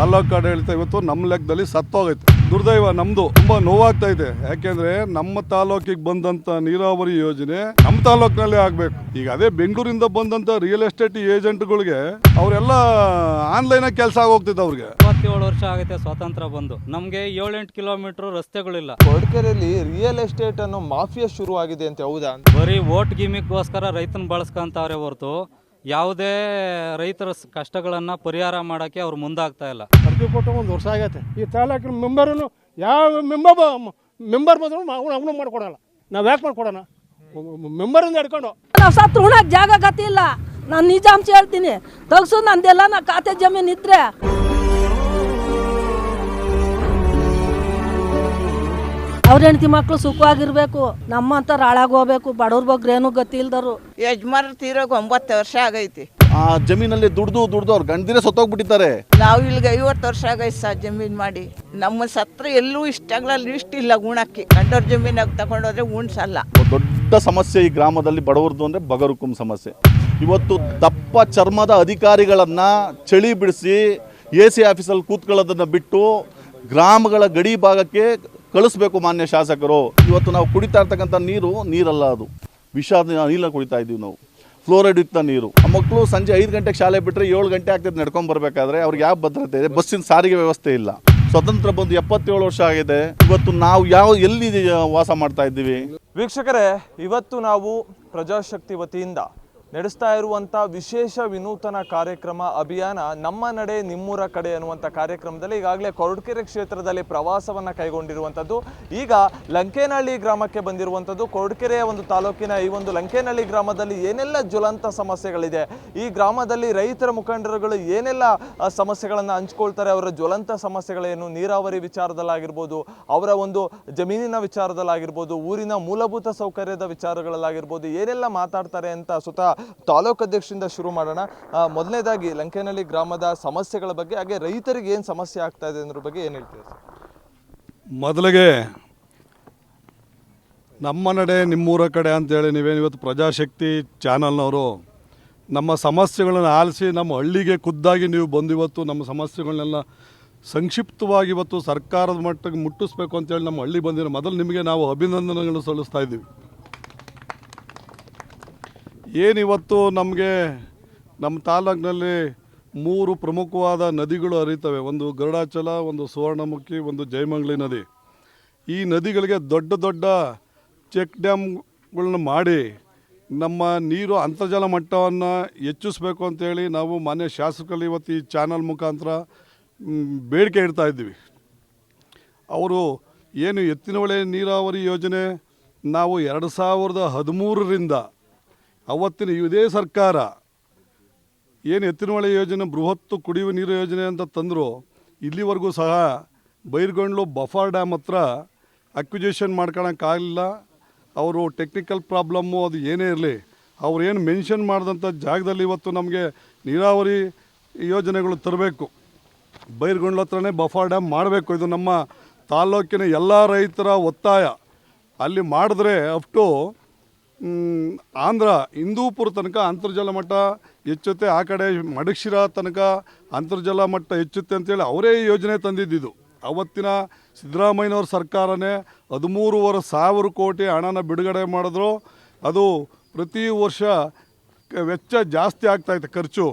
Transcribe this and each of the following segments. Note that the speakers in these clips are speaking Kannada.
ತಾಲ್ಲೂಕು ಹೇಳ್ತಾ ಇವತ್ತು ನಮ್ಮ ಲೆಕ್ಕದಲ್ಲಿ ಸತ್ತೋಗೈತೆ. ದುರ್ದೈವ ನಮ್ದು ತುಂಬಾ ನೋವಾಗ್ತಾ ಇದೆ. ಯಾಕೆಂದ್ರೆ ನಮ್ಮ ತಾಲೂಕಿಗೆ ಬಂದಂತ ನೀರಾವರಿ ಯೋಜನೆ ನಮ್ಮ ತಾಲೂಕಿನಲ್ಲೇ ಆಗ್ಬೇಕು. ಈಗ ಅದೇ ಬೆಂಗಳೂರಿಂದ ಬಂದಂತ ರಿಯಲ್ ಎಸ್ಟೇಟ್ ಏಜೆಂಟ್ಗಳಿಗೆ ಅವರೆಲ್ಲ ಆನ್ಲೈನ್ ಕೆಲಸ ಆಗೋಗ್ತಿದ್ದ ಅವ್ರಿಗೆ. ಇಪ್ಪತ್ತೇಳು ವರ್ಷ ಆಗುತ್ತೆ ಸ್ವಾತಂತ್ರ್ಯ ಬಂದು. ನಮಗೆ ಏಳೆಂಟು ಕಿಲೋಮೀಟರ್ ರಸ್ತೆಗಳಿಲ್ಲ. ಕೊಡ್ಕೆರೆಯಲ್ಲಿ ರಿಯಲ್ ಎಸ್ಟೇಟ್ ಅನ್ನೋ ಮಾಫಿಯಾ ಶುರು ಆಗಿದೆ ಅಂತ ಹೌದಾ ಬರೀ ಓಟ್ ಗಿಮಿಕ್ಗೋಸ್ಕರ ರೈತನ ಬಳಸ್ಕೊಂತಾವ್ರೆ ಹೊರತು ಯಾವುದೇ ರೈತರ ಸ್- ಕಷ್ಟಗಳನ್ನ ಪರಿಹಾರ ಮಾಡೋಕ್ಕೆ ಅವ್ರು ಮುಂದಾಗ್ತಾ ಇಲ್ಲ. ಅರ್ಜಿ ಕೊಟ್ಟು ಒಂದು ವರ್ಷ ಆಗೈತೆ. ಈ ತಾಲೂಕಿನ ಮೆಂಬರನ್ನು ಯಾವ ಮೆಂಬರ್ ಮೆಂಬರ್ ಬಂದರೂ ಅವನು ಅವನು ಮಾಡ್ಕೊಡಲ್ಲ. ನಾವು ಯಾಕೆ ಮಾಡ್ಕೊಡೋಣ? ಮೆಂಬರಿಂದ ಹಿಡ್ಕೊಂಡು. ನಾವು ಸತ್ತು ಉಣಕ್ ಜಾಗ ಗತಿ ಇಲ್ಲ. ನಾನು ನಿಜಾಂಶ ಹೇಳ್ತೀನಿ. ತಗ್ಸು ನಂದೆಲ್ಲ ನಾ ಖಾತೆ ಜಮೀನು ಇದ್ರೆ ಅವ್ರ ಹೆಂಡತಿ ಮಕ್ಕಳು ಸುಖವಾಗಿರ್ಬೇಕು ನಮ್ಮಂತ ಹಾಳಾಗೋಗ್ಬೇಕು ಬಡವ್ರ ಬಗ್ಗೆ ಏನು ಗತಿ ಇಲ್ದರು ಯಜಮಾನ್ ತೀರೋಗ ಒಂಬತ್ತು ವರ್ಷ ಆಗೈತಿ. ಆ ಜಮೀನಲ್ಲಿ ದುಡ್ದು ದುಡ್ದು ಅವ್ರು ಗಂಡಿನೇ ಸತ್ತೋಗ್ಬಿಟ್ಟಿದ್ದಾರೆ. ನಾವು ಇಲ್ಲಿಗೆ ಐವತ್ತು ವರ್ಷ ಆಗೈತಿ ಸರ್ ಜಮೀನ್ ಮಾಡಿ. ನಮ್ಮ ಸತ್ರ ಎಲ್ಲೂ ಇಷ್ಟಾಗ್ಲಲ್ಲಿ ಇಷ್ಟ ಇಲ್ಲ ಉಣಕ್ಕೆ. ಗಂಡವ್ರ ಜಮೀನಾಗ ತಗೊಂಡೋದ್ರೆ ಉಣ್ಸಲ್ಲ. ದೊಡ್ಡ ಸಮಸ್ಯೆ ಈ ಗ್ರಾಮದಲ್ಲಿ ಬಡವರದ್ದು ಅಂದ್ರೆ ಬಗರುಕುಂ ಸಮಸ್ಯೆ. ಇವತ್ತು ದಪ್ಪ ಚರ್ಮದ ಅಧಿಕಾರಿಗಳನ್ನ ಚಳಿ ಬಿಡಿಸಿ ಎ ಸಿ ಆಫೀಸಲ್ಲಿ ಕೂತ್ಕೊಳ್ಳೋದನ್ನ ಬಿಟ್ಟು ಗ್ರಾಮಗಳ ಗಡಿ ಭಾಗಕ್ಕೆ ಕಳಿಸ್ಬೇಕು ಮಾನ್ಯ ಶಾಸಕರು. ಇವತ್ತು ನಾವು ಕುಡಿತಾ ಇರ್ತಕ್ಕಂಥ ನೀರು, ನೀರಲ್ಲ ಅದು. ವಿಷಾದ ನೀರನ್ನ ಕುಡಿತಾ ಇದ್ದೀವಿ ನಾವು. ಫ್ಲೋರೈಡ್ ಇತ್ತ ನೀರು. ಆ ಮಕ್ಕಳು ಸಂಜೆ ಐದು ಗಂಟೆಗೆ ಶಾಲೆ ಬಿಟ್ಟರೆ ಏಳು ಗಂಟೆ ಆಗ್ತದೆ ನಡ್ಕೊಂಡು ಬರಬೇಕಾದ್ರೆ ಅವ್ರಿಗೆ ಯಾವ ಭದ್ರತೆ ಇದೆ? ಬಸ್ಸಿನ ಸಾರಿಗೆ ವ್ಯವಸ್ಥೆ ಇಲ್ಲ. ಸ್ವತಂತ್ರ ಬಂದು ಎಪ್ಪತ್ತೇಳು ವರ್ಷ ಆಗಿದೆ. ಇವತ್ತು ನಾವು ಯಾವ, ಎಲ್ಲಿ ವಾಸ ಮಾಡ್ತಾ ಇದ್ದೀವಿ? ವೀಕ್ಷಕರೇ, ಇವತ್ತು ನಾವು ಪ್ರಜಾಶಕ್ತಿ ವತಿಯಿಂದ ನಡೆಸ್ತಾ ಇರುವಂಥ ವಿಶೇಷ ವಿನೂತನ ಕಾರ್ಯಕ್ರಮ ಅಭಿಯಾನ ನಮ್ಮ ನಡೆ ನಿಮ್ಮೂರ ಕಡೆ ಅನ್ನುವಂಥ ಕಾರ್ಯಕ್ರಮದಲ್ಲಿ ಈಗಾಗಲೇ ಕೊರಡ್ಕೆರೆ ಕ್ಷೇತ್ರದಲ್ಲಿ ಪ್ರವಾಸವನ್ನು ಕೈಗೊಂಡಿರುವಂಥದ್ದು ಈಗ ಲಂಕೇನಹಳ್ಳಿ ಗ್ರಾಮಕ್ಕೆ ಬಂದಿರುವಂಥದ್ದು ಕೊರಟಗೆರೆಯ ಒಂದು ತಾಲೂಕಿನ ಈ ಒಂದು ಲಂಕೇನಹಳ್ಳಿ ಗ್ರಾಮದಲ್ಲಿ ಏನೆಲ್ಲ ಜ್ವಲಂತ ಸಮಸ್ಯೆಗಳಿದೆ? ಈ ಗ್ರಾಮದಲ್ಲಿ ರೈತರ ಮುಖಂಡರುಗಳು ಏನೆಲ್ಲ ಸಮಸ್ಯೆಗಳನ್ನು ಹಂಚ್ಕೊಳ್ತಾರೆ? ಅವರ ಜ್ವಲಂತ ಸಮಸ್ಯೆಗಳೇನು? ನೀರಾವರಿ ವಿಚಾರದಲ್ಲಾಗಿರ್ಬೋದು, ಅವರ ಒಂದು ಜಮೀನಿನ ವಿಚಾರದಲ್ಲಾಗಿರ್ಬೋದು, ಊರಿನ ಮೂಲಭೂತ ಸೌಕರ್ಯದ ವಿಚಾರಗಳಲ್ಲಾಗಿರ್ಬೋದು, ಏನೆಲ್ಲ ಮಾತಾಡ್ತಾರೆ ಅಂತ ಸ್ವತಃ ತಾಲೂಕು ಅಧ್ಯಕ್ಷರಿಂದ ಶುರು ಮಾಡೋಣ. ಮೊದಲನೇದಾಗಿ ಲಂಕೇನಹಳ್ಳಿ ಗ್ರಾಮದ ಸಮಸ್ಯೆಗಳ ಬಗ್ಗೆ, ಹಾಗೆ ರೈತರಿಗೆ ಏನು ಸಮಸ್ಯೆ ಆಗ್ತಾ ಇದೆ ಅನ್ನೋದ್ರ ಬಗ್ಗೆ ಏನು ಹೇಳ್ತೀರಾ ಸರ್? ಮೊದಲಿಗೆ ನಮ್ಮ ನಡೆ ನಿಮ್ಮೂರ ಕಡೆ ಅಂತೇಳಿ ನೀವೇನು ಇವತ್ತು ಪ್ರಜಾಶಕ್ತಿ ಚಾನಲ್ನವರು ನಮ್ಮ ಸಮಸ್ಯೆಗಳನ್ನು ಆಲಿಸಿ ನಮ್ಮ ಹಳ್ಳಿಗೆ ಖುದ್ದಾಗಿ ನೀವು ಬಂದಿವತ್ತು ನಮ್ಮ ಸಮಸ್ಯೆಗಳನ್ನೆಲ್ಲ ಸಂಕ್ಷಿಪ್ತವಾಗಿ ಇವತ್ತು ಸರ್ಕಾರದ ಮಟ್ಟಕ್ಕೆ ಮುಟ್ಟಿಸ್ಬೇಕು ಅಂತೇಳಿ ನಮ್ಮ ಹಳ್ಳಿ ಬಂದಿರೋ ಮೊದಲು ನಿಮಗೆ ನಾವು ಅಭಿನಂದನೆಗಳು ಸಲ್ಲಿಸ್ತಾ ಇದ್ದೀವಿ. ಏನಿವತ್ತು ನಮಗೆ ನಮ್ಮ ತಾಲೂಕಿನಲ್ಲಿ ಮೂರು ಪ್ರಮುಖವಾದ ನದಿಗಳು ಹರಿತವೆ. ಒಂದು ಗರುಡಾಚಲ, ಒಂದು ಸುವರ್ಣಮುಖಿ, ಒಂದು ಜಯಮಂಗ್ಲಿ ನದಿ. ಈ ನದಿಗಳಿಗೆ ದೊಡ್ಡ ದೊಡ್ಡ ಚೆಕ್ ಡ್ಯಾಮ್ಗಳನ್ನ ಮಾಡಿ, ನಮ್ಮ ನೀರು ಅಂತರ್ಜಲ ಮಟ್ಟವನ್ನು ಹೆಚ್ಚಿಸ್ಬೇಕು ಅಂತೇಳಿ ನಾವು ಮಾನ್ಯ ಶಾಸಕರಲ್ಲಿ ಇವತ್ತು ಈ ಚಾನಲ್ ಮುಖಾಂತರ ಬೇಡಿಕೆ ಇಡ್ತಾ ಇದ್ದೀವಿ. ಅವರು ಏನು ಎತ್ತಿನ ಹೊಳೆ ನೀರಾವರಿ ಯೋಜನೆ, ನಾವು ಎರಡು ಸಾವಿರದ ಹದಿಮೂರರಿಂದ ಅವತ್ತಿನ ಇದೇ ಸರ್ಕಾರ ಏನು ಎತ್ತಿನಹೊಳೆ ಯೋಜನೆ, ಬೃಹತ್ತು ಕುಡಿಯುವ ನೀರು ಯೋಜನೆ ಅಂತ ತಂದರು, ಇಲ್ಲಿವರೆಗೂ ಸಹ ಬೈರ್ಗೊಂಡ್ಲು ಬಫಾರ್ ಡ್ಯಾಮ್ ಹತ್ರ ಅಕ್ವಿಜೇಷನ್ ಮಾಡ್ಕೊಳಕ್ಕಾಗಲಿಲ್ಲ ಅವರು ಟೆಕ್ನಿಕಲ್ ಪ್ರಾಬ್ಲಮ್ಮು ಅದು ಏನೇ ಇರಲಿ, ಅವ್ರು ಏನು ಮೆನ್ಷನ್ ಮಾಡಿದಂಥ ಜಾಗದಲ್ಲಿ ಇವತ್ತು ನಮಗೆ ನೀರಾವರಿ ಯೋಜನೆಗಳು ತರಬೇಕು. ಬೈರ್ಗೊಂಡ್ಲ ಹತ್ರನೇ ಬಫಾರ್ ಡ್ಯಾಮ್ ಮಾಡಬೇಕು. ಇದು ನಮ್ಮ ತಾಲ್ಲೂಕಿನ ಎಲ್ಲ ರೈತರ ಒತ್ತಾಯ. ಅಲ್ಲಿ ಮಾಡಿದ್ರೆ ಅಪ್ ಟು ಆಂಧ್ರ ಹಿಂದೂಪುರ ತನಕ ಅಂತರ್ಜಲ ಮಟ್ಟ ಹೆಚ್ಚುತ್ತೆ, ಆ ಕಡೆ ಮಡಕ್ಷಿರ ತನಕ ಅಂತರ್ಜಲ ಮಟ್ಟ ಹೆಚ್ಚುತ್ತೆ ಅಂತೇಳಿ ಅವರೇ ಯೋಜನೆ ತಂದಿದ್ದಿದ್ದು ಅವತ್ತಿನ ಸಿದ್ದರಾಮಯ್ಯನವ್ರ ಸರ್ಕಾರನೇ ಹದಿಮೂರುವರೆ ಸಾವಿರ ಕೋಟಿ ಹಣನ ಬಿಡುಗಡೆ ಮಾಡಿದ್ರು. ಅದು ಪ್ರತಿ ವರ್ಷ ವೆಚ್ಚ ಜಾಸ್ತಿ ಆಗ್ತಾಯಿತ್ತು ಖರ್ಚು.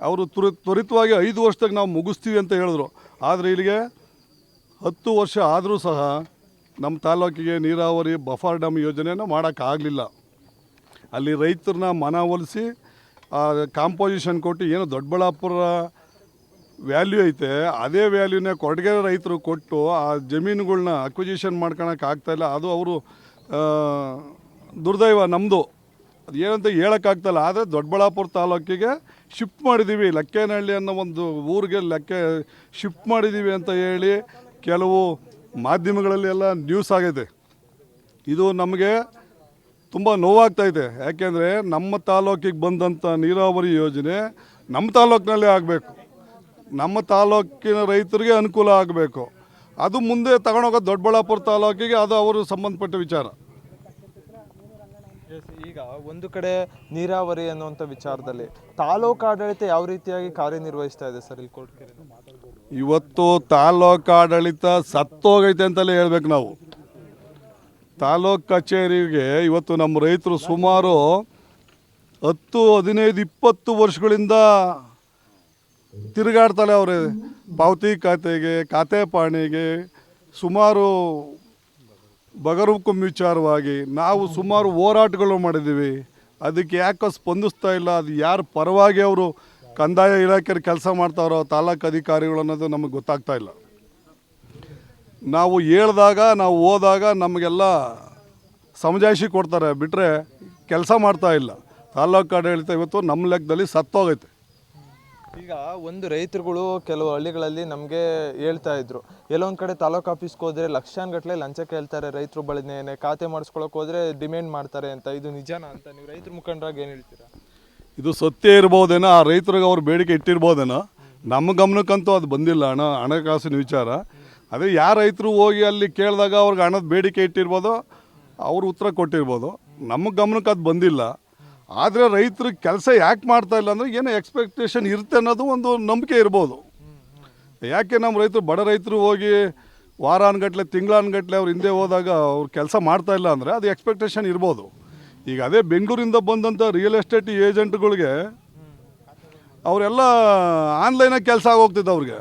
ಅವರು ತ್ವರಿ, ತ್ವರಿತವಾಗಿ ಐದು ವರ್ಷದಾಗ ನಾವು ಮುಗಿಸ್ತೀವಿ ಅಂತ ಹೇಳಿದ್ರು. ಆದರೆ ಇಲ್ಲಿಗೆ ಹತ್ತು ವರ್ಷ ಆದರೂ ಸಹ ನಮ್ಮ ತಾಲೂಕಿಗೆ ನೀರಾವರಿ ಬಫರ್ ಡ್ಯಾಮ್ ಯೋಜನೆಯನ್ನು ಮಾಡೋಕ್ಕಾಗಲಿಲ್ಲ. ಅಲ್ಲಿ ರೈತರನ್ನ ಮನವೊಲಿಸಿ ಕಾಂಪೋಸಿಷನ್ ಕೊಟ್ಟು ಏನು ದೊಡ್ಡಬಳ್ಳಾಪುರ ವ್ಯಾಲ್ಯೂ ಐತೆ, ಅದೇ ವ್ಯಾಲ್ಯೂನೇ ಕೊಡ್ಗೆ ರೈತರು ಕೊಟ್ಟು ಆ ಜಮೀನುಗಳನ್ನ ಅಕ್ವಿಜಿಷನ್ ಮಾಡ್ಕೊಳಕ್ಕೆ ಇಲ್ಲ. ಅದು ಅವರು ದುರ್ದೈವ ನಮ್ಮದು ಅದು ಏನಂತ ಹೇಳೋಕ್ಕಾಗ್ತಾಯಿಲ್ಲ ಆದರೆ ದೊಡ್ಡಬಳ್ಳಾಪುರ ತಾಲೂಕಿಗೆ ಶಿಫ್ಟ್ ಮಾಡಿದ್ದೀವಿ ಲಕ್ಕೇನಹಳ್ಳಿ ಅನ್ನೋ ಒಂದು ಊರಿಗೆ ಲೆಕ್ಕ ಶಿಫ್ಟ್ ಮಾಡಿದ್ದೀವಿ ಅಂತ ಹೇಳಿ ಕೆಲವು ಮಾಧ್ಯಮಗಳಲ್ಲಿ ಎಲ್ಲ ನ್ಯೂಸ್ ಆಗೈತೆ. ಇದು ನಮಗೆ ತುಂಬ ನೋವಾಗ್ತಾ ಇದೆ. ಯಾಕೆಂದರೆ ನಮ್ಮ ತಾಲೂಕಿಗೆ ಬಂದಂಥ ನೀರಾವರಿ ಯೋಜನೆ ನಮ್ಮ ತಾಲೂಕಿನಲ್ಲೇ ಆಗಬೇಕು. ನಮ್ಮ ತಾಲೂಕಿನ ರೈತರಿಗೆ ಅನುಕೂಲ ಆಗಬೇಕು. ಅದು ಮುಂದೆ ತಗೊಂಡೋಗೋ ದೊಡ್ಡಬಳ್ಳಾಪುರ ತಾಲೂಕಿಗೆ ಅದು ಅವರು ಸಂಬಂಧಪಟ್ಟ ವಿಚಾರ. ಈಗ ಒಂದು ಕಡೆ ನೀರಾವರಿ ಅನ್ನುವಂಥ ವಿಚಾರದಲ್ಲಿ ತಾಲೂಕು ಆಡಳಿತ ಯಾವ ರೀತಿಯಾಗಿ ಕಾರ್ಯನಿರ್ವಹಿಸ್ತಾ ಇದೆ ಸರ್ ಇಲ್ಲಿ ಇವತ್ತು ತಾಲೂಕು ಆಡಳಿತ ಸತ್ತೋಗೈತೆ ಅಂತಲೇ ಹೇಳ್ಬೇಕು ನಾವು. ತಾಲೂಕು ಕಚೇರಿಗೆ ಇವತ್ತು ನಮ್ಮ ರೈತರು ಸುಮಾರು ಹತ್ತು, ಹದಿನೈದು, ಇಪ್ಪತ್ತು ವರ್ಷಗಳಿಂದ ತಿರುಗಾಡ್ತಾರೆ ಅವರೇ. ಪಾವತಿ ಖಾತೆಗೆ, ಖಾತೆ ಪಾಣಿಗೆ ಸುಮಾರು ಬಗರುಕುಂ ವಿಚಾರವಾಗಿ ನಾವು ಸುಮಾರು ಹೋರಾಟಗಳು ಮಾಡಿದ್ದೀವಿ. ಅದಕ್ಕೆ ಯಾಕೋ ಸ್ಪಂದಿಸ್ತಾ ಇಲ್ಲ, ಅದು ಯಾರು ಪರವಾಗಿ ಅವರು ಕಂದಾಯ ಇಲಾಖೆಯಲ್ಲಿ ಕೆಲಸ ಮಾಡ್ತಾರೋ ತಾಲೂಕು ಅಧಿಕಾರಿಗಳು ಅನ್ನೋದು ನಮಗೆ ಗೊತ್ತಾಗ್ತಾ ಇಲ್ಲ. ನಾವು ಹೇಳ್ದಾಗ ನಾವು ಹೋದಾಗ ನಮಗೆಲ್ಲ ಸಮಜಾಯಿಷಿ ಕೊಡ್ತಾರೆ. ಬಿಟ್ಟರೆ ಕೆಲಸ ಮಾಡ್ತಾ ಇಲ್ಲ. ತಾಲೂಕು ಆಡಳಿತ ಇವತ್ತು ನಮ್ಮ ಲೆಕ್ಕದಲ್ಲಿ ಸತ್ತೋಗೈತೆ. ಈಗ ಒಂದು ರೈತರುಗಳು ಕೆಲವು ಹಳ್ಳಿಗಳಲ್ಲಿ ನಮಗೆ ಹೇಳ್ತಾ ಇದ್ರು. ಎಲ್ಲೊಂದು ಕಡೆ ತಾಲೂಕು ಆಫೀಸ್ಗೆ ಹೋದ್ರೆ ಲಕ್ಷಾನ್ಗಟ್ಟಲೆ ಲಂಚ ಕೇಳ್ತಾರೆ ರೈತರು ಬಳಿನೇನೆ ಖಾತೆ ಮಾಡಿಸ್ಕೊಳಕ್ ಹೋದರೆ ಡಿಮ್ಯಾಂಡ್ ಮಾಡ್ತಾರೆ ಅಂತ. ಇದು ನಿಜಾನ ಅಂತ ನೀವು ರೈತರ ಮುಖಂಡರಾಗಿ ಏನು ಹೇಳ್ತೀರಾ? ಇದು ಸತ್ಯ ಇರ್ಬೋದೇನೋ ಆ ರೈತರಿಗೆ ಅವ್ರು ಬೇಡಿಕೆ ಇಟ್ಟಿರ್ಬೋದೇನೋ ನಮ್ಮ ಗಮನಕ್ಕಂತೂ ಅದು ಬಂದಿಲ್ಲ. ಹಣ ಹಣಕಾಸಿನ ವಿಚಾರ. ಅದೇ ಯಾರು ರೈತರು ಹೋಗಿ ಅಲ್ಲಿ ಕೇಳಿದಾಗ ಅವ್ರಿಗೆ ಹಣದ ಬೇಡಿಕೆ ಇಟ್ಟಿರ್ಬೋದು, ಅವರು ಉತ್ತರ ಕೊಟ್ಟಿರ್ಬೋದು. ನಮ್ಮ ಗಮನಕ್ಕೆ ಅದು ಬಂದಿಲ್ಲ. ಆದರೆ ರೈತರು ಕೆಲಸ ಯಾಕೆ ಮಾಡ್ತಾ ಇಲ್ಲ ಅಂದರೆ ಏನೋ ಎಕ್ಸ್ಪೆಕ್ಟೇಷನ್ ಇರುತ್ತೆ ಅನ್ನೋದು ಒಂದು ನಂಬಿಕೆ ಇರ್ಬೋದು. ಯಾಕೆ ನಮ್ಮ ರೈತರು, ಬಡ ರೈತರು ಹೋಗಿ ವಾರಾನುಗಟ್ಲೆ ತಿಂಗಳಾನ್ಗಟ್ಲೆ ಅವ್ರು ಹಿಂದೆ ಹೋದಾಗ ಅವ್ರು ಕೆಲಸ ಮಾಡ್ತಾ ಇಲ್ಲ ಅಂದರೆ ಅದು ಎಕ್ಸ್ಪೆಕ್ಟೇಷನ್ ಇರ್ಬೋದು. ಈಗ ಅದೇ ಬೆಂಗಳೂರಿಂದ ಬಂದಂಥ ರಿಯಲ್ ಎಸ್ಟೇಟ್ ಏಜೆಂಟ್ಗಳಿಗೆ ಅವರೆಲ್ಲ ಆನ್ಲೈನಾಗಿ ಕೆಲಸ ಆಗೋಗ್ತಿದ್ದು ಅವ್ರಿಗೆ.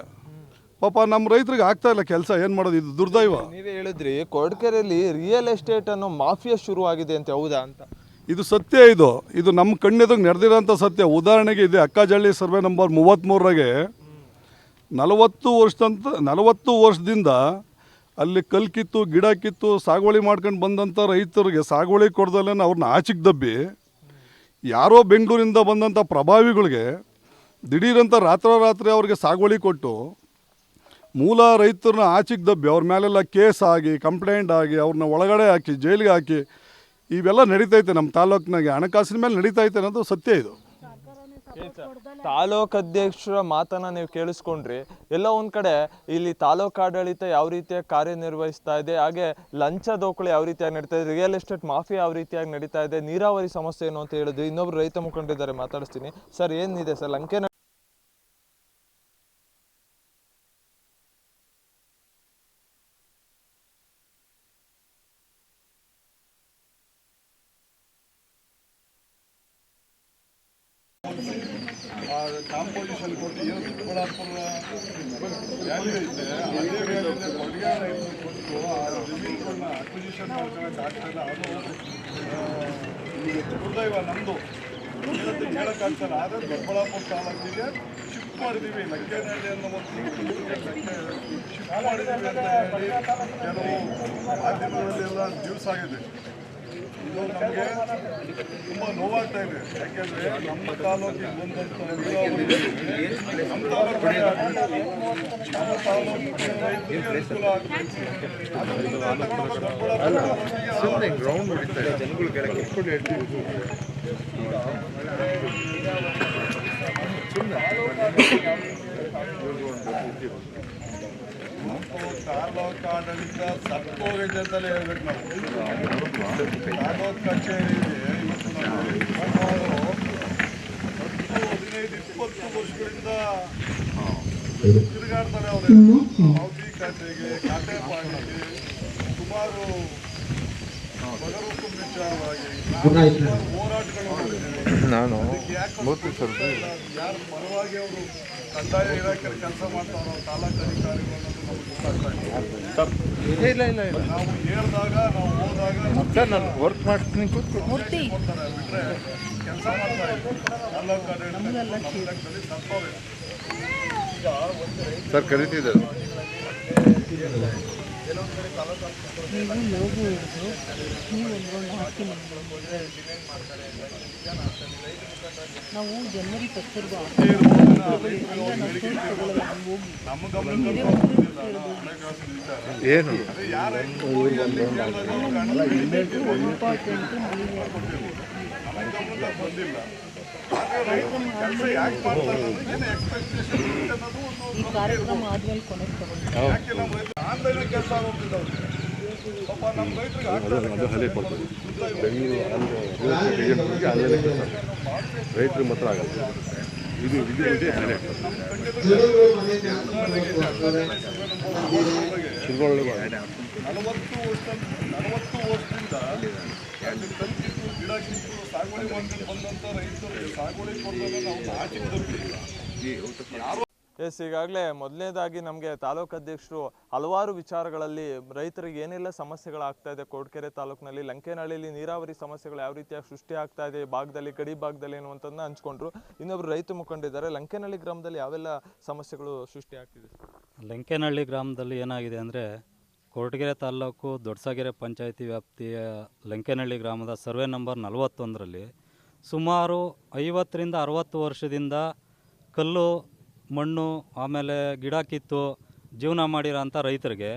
ಪಾಪ ನಮ್ಮ ರೈತರಿಗೆ ಆಗ್ತಾ ಇಲ್ಲ ಕೆಲಸ ಏನು ಮಾಡೋದು? ಇದು ದುರ್ದೈವ. ನೀವೇ ಹೇಳಿದ್ರಿ ಕೊಡ್ಕೆರೆಯಲ್ಲಿ ರಿಯಲ್ ಎಸ್ಟೇಟ್ ಅನ್ನೋ ಮಾಫಿಯಾ ಶುರುವಾಗಿದೆ ಆಗಿದೆ ಅಂತ ಹೌದಾ ಅಂತ. ಇದು ಸತ್ಯ ಇದು. ಇದು ನಮ್ಮ ಕಣ್ಣೆದುರು ನಡೆದಿರೋಂಥ ಸತ್ಯ. ಉದಾಹರಣೆಗೆ ಇದೆ ಅಕ್ಕಾಜಳ್ಳಿ ಸರ್ವೆ ನಂಬರ್ ಮೂವತ್ತ್ಮೂರರಾಗೆ ನಲವತ್ತು ವರ್ಷದಂತ ನಲವತ್ತು ವರ್ಷದಿಂದ ಅಲ್ಲಿ ಕಲ್ ಕಿತ್ತು ಗಿಡ ಕಿತ್ತು ಸಾಗುವಳಿ ಮಾಡ್ಕೊಂಡು ಬಂದಂಥ ರೈತರಿಗೆ ಸಾಗುವಳಿ ಕೊಡ್ದಲ್ಲೇ ಅವ್ರನ್ನ ಆಚೆಗೆ ದಬ್ಬಿ ಯಾರೋ ಬೆಂಗಳೂರಿಂದ ಬಂದಂಥ ಪ್ರಭಾವಿಗಳಿಗೆ ದಿಢೀರಂತ ರಾತ್ರೋರಾತ್ರಿ ಅವ್ರಿಗೆ ಸಾಗುವಳಿ ಕೊಟ್ಟು ಮೂಲ ರೈತರನ್ನ ಆಚೆಗೆ ದಬ್ಬಿ, ಅವ್ರ ಮೇಲೆಲ್ಲ ಕೇಸ್ ಆಗಿ, ಕಂಪ್ಲೇಂಟ್ ಆಗಿ ಅವ್ರನ್ನ ಒಳಗಡೆ ಹಾಕಿ, ಜೈಲಿಗೆ ಹಾಕಿ, ಇವೆಲ್ಲ ನಡೀತೈತೆ ನಮ್ಮ ತಾಲೂಕಿನಾಗೆ. ಹಣಕಾಸಿನ ಮೇಲೆ ನಡೀತೈತೆ ಅನ್ನೋದು ಸತ್ಯ ಇದು. ತಾಲೂಕು ಅಧ್ಯಕ್ಷರ ಮಾತನ್ನ ನೀವು ಕೇಳಿಸ್ಕೊಂಡ್ರಿ. ಎಲ್ಲ ಒಂದ್ ಕಡೆ ಇಲ್ಲಿ ತಾಲೂಕು ಆಡಳಿತ ಯಾವ ರೀತಿಯಾಗಿ ಕಾರ್ಯನಿರ್ವಹಿಸ್ತಾ ಇದೆ, ಹಾಗೆ ಲಂಚ ದೋಕಳಿ ಯಾವ ರೀತಿಯಾಗಿ ನಡೀತಾ ಇದೆ, ರಿಯಲ್ ಎಸ್ಟೇಟ್ ಮಾಫಿಯಾ ಯಾವ ರೀತಿಯಾಗಿ ನಡೀತಾ ಇದೆ, ನೀರಾವರಿ ಸಮಸ್ಯೆ ಏನು ಅಂತ ಹೇಳಿದ್ರು ಇನ್ನೊಬ್ರು ರೈತ ಮುಖಂಡಿದ್ದಾರೆ ಮಾತಾಡಿಸ್ತೀನಿ. ಸರ್, ಏನಿದೆ ಸರ್ ಲಂಕೆ ಕಾಂಪೋಸಿಷನ್ ಕೊಟ್ಟು ಏನು ಚಿಕ್ಕಬಳ್ಳಾಪುರ ವ್ಯಾಲ್ಯೂ ಐತೆ ಅದೇ ವ್ಯಾಲ್ಯೂನ ರೈತರು ಕೊಟ್ಟು ಆ ಜಮೀನುಗಳನ್ನ ಅಕ್ವಿಸಿಷನ್ ಮಾಡ್ಕೊಳಕ್ಕೆ ಆಗ್ತಾಯಿಲ್ಲ ಅದು ಆದರೆ ದೊಡ್ಡಬಳ್ಳಾಪುರ ತಾಲೂಕಿಗೆ ಶಿಫ್ಟ್ ಮಾಡಿದ್ದೀವಿ ಲಂಕೇನಹಳ್ಳಿ ಅನ್ನೋ ಶಿಫ್ಟ್ ಮಾಡಿದ್ದೀವಿ ಅಂತ ಕೆಲವು ಮಾಧ್ಯಮಗಳಲ್ಲೆಲ್ಲ ಆಗಿದೆ ಇದು ನಮಗೆ ತುಂಬ ನೋವಾಗ್ತಾ ಇದೆ ಯಾಕೆಂದರೆ ನಮ್ಮ ತಾಲೂಕಿಗೆ ಬಂದಂಥ ಗ್ರೌಂಡ್ ತಾಲೂಕಿಗೆ ಜನಗಳು ಕೆಳಗೆ ತಾಲೂಕಿಗೆ ರೈತರಿಗೆ ಅನುಕೂಲ ಆಗಬೇಕು ಅದರಿಂದ ತಗೊಂಡು ದೊಡ್ಡಬಳ್ಳಾಪುರ ತಾಲೂಕು ಆಡಳಿತ ಸತ್ತೋಗೈತೆ ಅಂತಲೇ ಹೇಳ್ಬೇಕು ನಾವು. ತಾಲೂಕು ಕಚೇರಿಗೆ ಇವತ್ತು ನಾವು ಹತ್ತು ಹದಿನೈದು ಇಪ್ಪತ್ತು ವರ್ಷಗಳಿಂದ ತಿರುಗಾಡ್ತಾರೆ ಅವರು. ಪಾವತಿ ಖಾತೆಗೆ ಖಾತೆ ಪಾಣಿಗೆ ಸುಮಾರು ಬಗರುಕುಂ ವಿಚಾರವಾಗಿ ಹೋರಾಟಗಳು ಯಾರ ಪರವಾಗಿ ಅವರು ಕಂದಾಯ ಇಲಾಖೆಯಲ್ಲಿ ಕೆಲಸ ಮಾಡ್ತಾರೋ ತಾಲೂಕು ಅಧಿಕಾರಿಗಳು ನಮ್ಗೆ ಗೊತ್ತಾಗ್ತಾ ಇಲ್ಲ. ಇಲ್ಲ ಇಲ್ಲ ಇಲ್ಲ ನಾವು ಹೇಳ್ದಾಗ ನಾವು ಹೋದಾಗ ಸರ್ ನಾನು ವರ್ಕ್ ಮಾಡ್ತೀನಿ ಕೂತ್ಕೊಂಡು ಕೆಲಸ ಮಾಡ್ತಾರೆ ತಾಲೂಕು ಸರ್ ಕರಿತಿದ್ದಾರೆ. ನಾವು ಜನವರಿ ಫಸ್ಟಿರ್ಗ ನಮ್ಮ ಗಮನಕ್ಕೆ ಬಂದಿಲ್ಲ ಹಣಕಾಸಿನ ವಿಚಾರ ಏನು ಗಮನಕ್ಕೆ ಬಂದಿಲ್ಲ ಯಾಕೆ ಮಾಡ್ತಾರೆ ಏನು ಎಕ್ಸ್ಪೆಕ್ಟೇಷನ್ ಕಾರ್ಯಕ್ರಮ ಆದ್ಮೇಲೆ ಕೊನೆಗೆ ನಮ್ಮ ರೈತರು ಆನ್ಲೈನ್ ಕೆಲಸ ಆಗೋಗ್ತಿದ್ದಾವೆ ಪಾಪ ನಮ್ಮ ರೈತರಿಗೆ ಆಗ್ತಾ ಇಲ್ಲ ಅದು ಹಳೆ ಕೊಡ್ತೀವಿ ಬೆಂಗಳೂರು ಏಜೆಂಟ್ಗಳಿಗೆ ಅಲ್ಲೇ ಕೆಲಸ ರೈತರಿಗೆ ಮಾತ್ರ ಆಗಲ್ಲ ನಲವತ್ತು ವರ್ಷ, ನಲವತ್ತು ವರ್ಷದಿಂದ ಗಿಡ ಕಿತ್ತು ಸಾಗುವಳಿ ಮಂದಿ ಬಂದಂಥ ರೈತರಿಗೆ ಸಾಗುವಳಿ ನಾವು ಆಚೆ ಎಸ್ ಈಗಾಗಲೇ ಮೊದಲನೇದಾಗಿ ನಮಗೆ ತಾಲೂಕು ಅಧ್ಯಕ್ಷರು ಹಲವಾರು ವಿಚಾರಗಳಲ್ಲಿ ರೈತರಿಗೆ ಏನೆಲ್ಲ ಸಮಸ್ಯೆಗಳಾಗ್ತಾ ಇದೆ ಕೋಟ್ಕೆರೆ ತಾಲೂಕಿನಲ್ಲಿ ಲಂಕೇನಹಳ್ಳಿಯಲ್ಲಿ ನೀರಾವರಿ ಸಮಸ್ಯೆಗಳು ಯಾವ ರೀತಿಯಾಗಿ ಸೃಷ್ಟಿ ಆಗ್ತಾ ಇದೆ ಈ ಭಾಗದಲ್ಲಿ ಗಡಿ ಭಾಗದಲ್ಲಿ ಅನ್ನುವಂಥದ್ದನ್ನ ಹಂಚ್ಕೊಂಡ್ರು. ಇನ್ನೊಬ್ರು ರೈತ ಮುಖಂಡಿದ್ದಾರೆ ಲಂಕೇನಹಳ್ಳಿ ಗ್ರಾಮದಲ್ಲಿ ಯಾವೆಲ್ಲ ಸಮಸ್ಯೆಗಳು ಸೃಷ್ಟಿ ಆಗ್ತಿದೆ? ಲಂಕೇನಹಳ್ಳಿ ಗ್ರಾಮದಲ್ಲಿ ಏನಾಗಿದೆ ಅಂದರೆ ಕೊರಟಗೆರೆ ತಾಲೂಕು ದೊಡ್ಡಸಾಗೆರೆ ಪಂಚಾಯಿತಿ ವ್ಯಾಪ್ತಿಯ ಲಂಕೇನಹಳ್ಳಿ ಗ್ರಾಮದ ಸರ್ವೆ ನಂಬರ್ ನಲವತ್ತೊಂದರಲ್ಲಿ ಸುಮಾರು ಐವತ್ತರಿಂದ ಅರವತ್ತು ವರ್ಷದಿಂದ ಕಲ್ಲು, ಮಣ್ಣು, ಆಮೇಲೆ ಗಿಡ ಕಿತ್ತು ಜೀವನ ಮಾಡಿರೋಂಥ ರೈತರಿಗೆ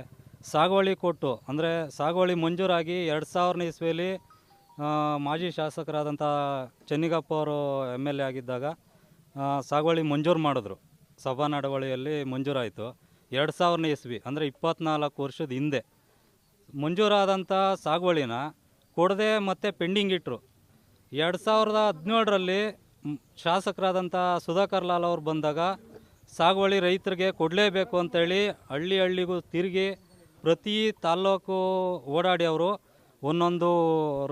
ಸಾಗುವಳಿ ಕೊಟ್ಟು, ಅಂದರೆ ಸಾಗುವಳಿ ಮಂಜೂರಾಗಿ ಎರಡು ಸಾವಿರನೇ ಇಸ್ವಿಯಲ್ಲಿ ಮಾಜಿ ಶಾಸಕರಾದಂಥ ಚೆನ್ನಿಗಪ್ಪ ಅವರು ಎಂ ಎಲ್ ಎ ಆಗಿದ್ದಾಗ ಸಾಗುವಳಿ ಮಂಜೂರು ಮಾಡಿದ್ರು. ಸಭಾ ನಡವಳಿಯಲ್ಲಿ ಮಂಜೂರಾಯಿತು. ಎರಡು ಸಾವಿರನೇ ಇಸ್ವಿ, ಅಂದರೆ ಇಪ್ಪತ್ನಾಲ್ಕು ವರ್ಷದ ಹಿಂದೆ. ಮಂಜೂರಾದಂಥ ಸಾಗುವಳಿನ ಕೊಡದೆ ಮತ್ತೆ ಪೆಂಡಿಂಗ್ ಇಟ್ಟರು ಎರಡು ಸಾವಿರದ ಹದಿನೇಳರಲ್ಲಿ ಶಾಸಕರಾದಂಥ ಸುಧಾಕರ್ ಲಾಲ್ ಅವರು ಬಂದಾಗ ಸಾಗುವಳಿ ರೈತರಿಗೆ ಕೊಡಲೇಬೇಕು ಅಂತೇಳಿ ಹಳ್ಳಿ ಹಳ್ಳಿಗೂ ತಿರುಗಿ ಪ್ರತಿ ತಾಲ್ಲೂಕು ಓಡಾಡಿ ಅವರು ಒಂದೊಂದು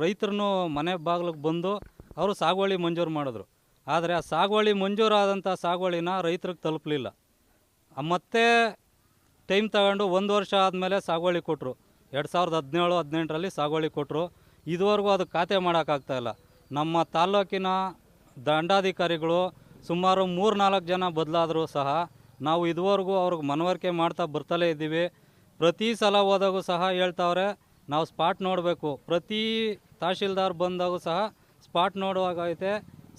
ರೈತರನ್ನು ಮನೆ ಬಾಗಿಲಿಗೆ ಬಂದು ಅವರು ಸಾಗುವಳಿ ಮಂಜೂರು ಮಾಡಿದ್ರು. ಆದರೆ ಆ ಸಾಗುವಳಿ ಮಂಜೂರಾದಂಥ ಸಾಗುವಳಿನ ರೈತರಿಗೆ ತಲುಪಲಿಲ್ಲ. ಮತ್ತೆ ಟೈಮ್ ತಗೊಂಡು ಒಂದು ವರ್ಷ ಆದಮೇಲೆ ಸಾಗುವಳಿ ಕೊಟ್ಟರು ಎರಡು ಸಾವಿರದ ಹದಿನೇಳು, ಹದಿನೆಂಟರಲ್ಲಿ ಸಾಗುವಳಿ ಕೊಟ್ಟರು ಇದುವರೆಗೂ ಅದು ಖಾತೆ ಮಾಡೋಕ್ಕಾಗ್ತಾಯಿಲ್ಲ ನಮ್ಮ ತಾಲ್ಲೂಕಿನ ದಂಡಾಧಿಕಾರಿಗಳು ಸುಮಾರು ಮೂರು ನಾಲ್ಕು ಜನ ಬದಲಾದರೂ ಸಹ ನಾವು ಇದುವರೆಗೂ ಅವ್ರಿಗೆ ಮನವರಿಕೆ ಮಾಡ್ತಾ ಬರ್ತಲೇ ಇದ್ದೀವಿ. ಪ್ರತಿ ಸಲ ಹೋದಾಗೂ ಸಹ ಹೇಳ್ತಾವ್ರೆ, ನಾವು ಸ್ಪಾಟ್ ನೋಡಬೇಕು. ಪ್ರತಿ ತಹಶೀಲ್ದಾರ್ ಬಂದಾಗೂ ಸಹ ಸ್ಪಾಟ್ ನೋಡುವಾಗೈತೆ,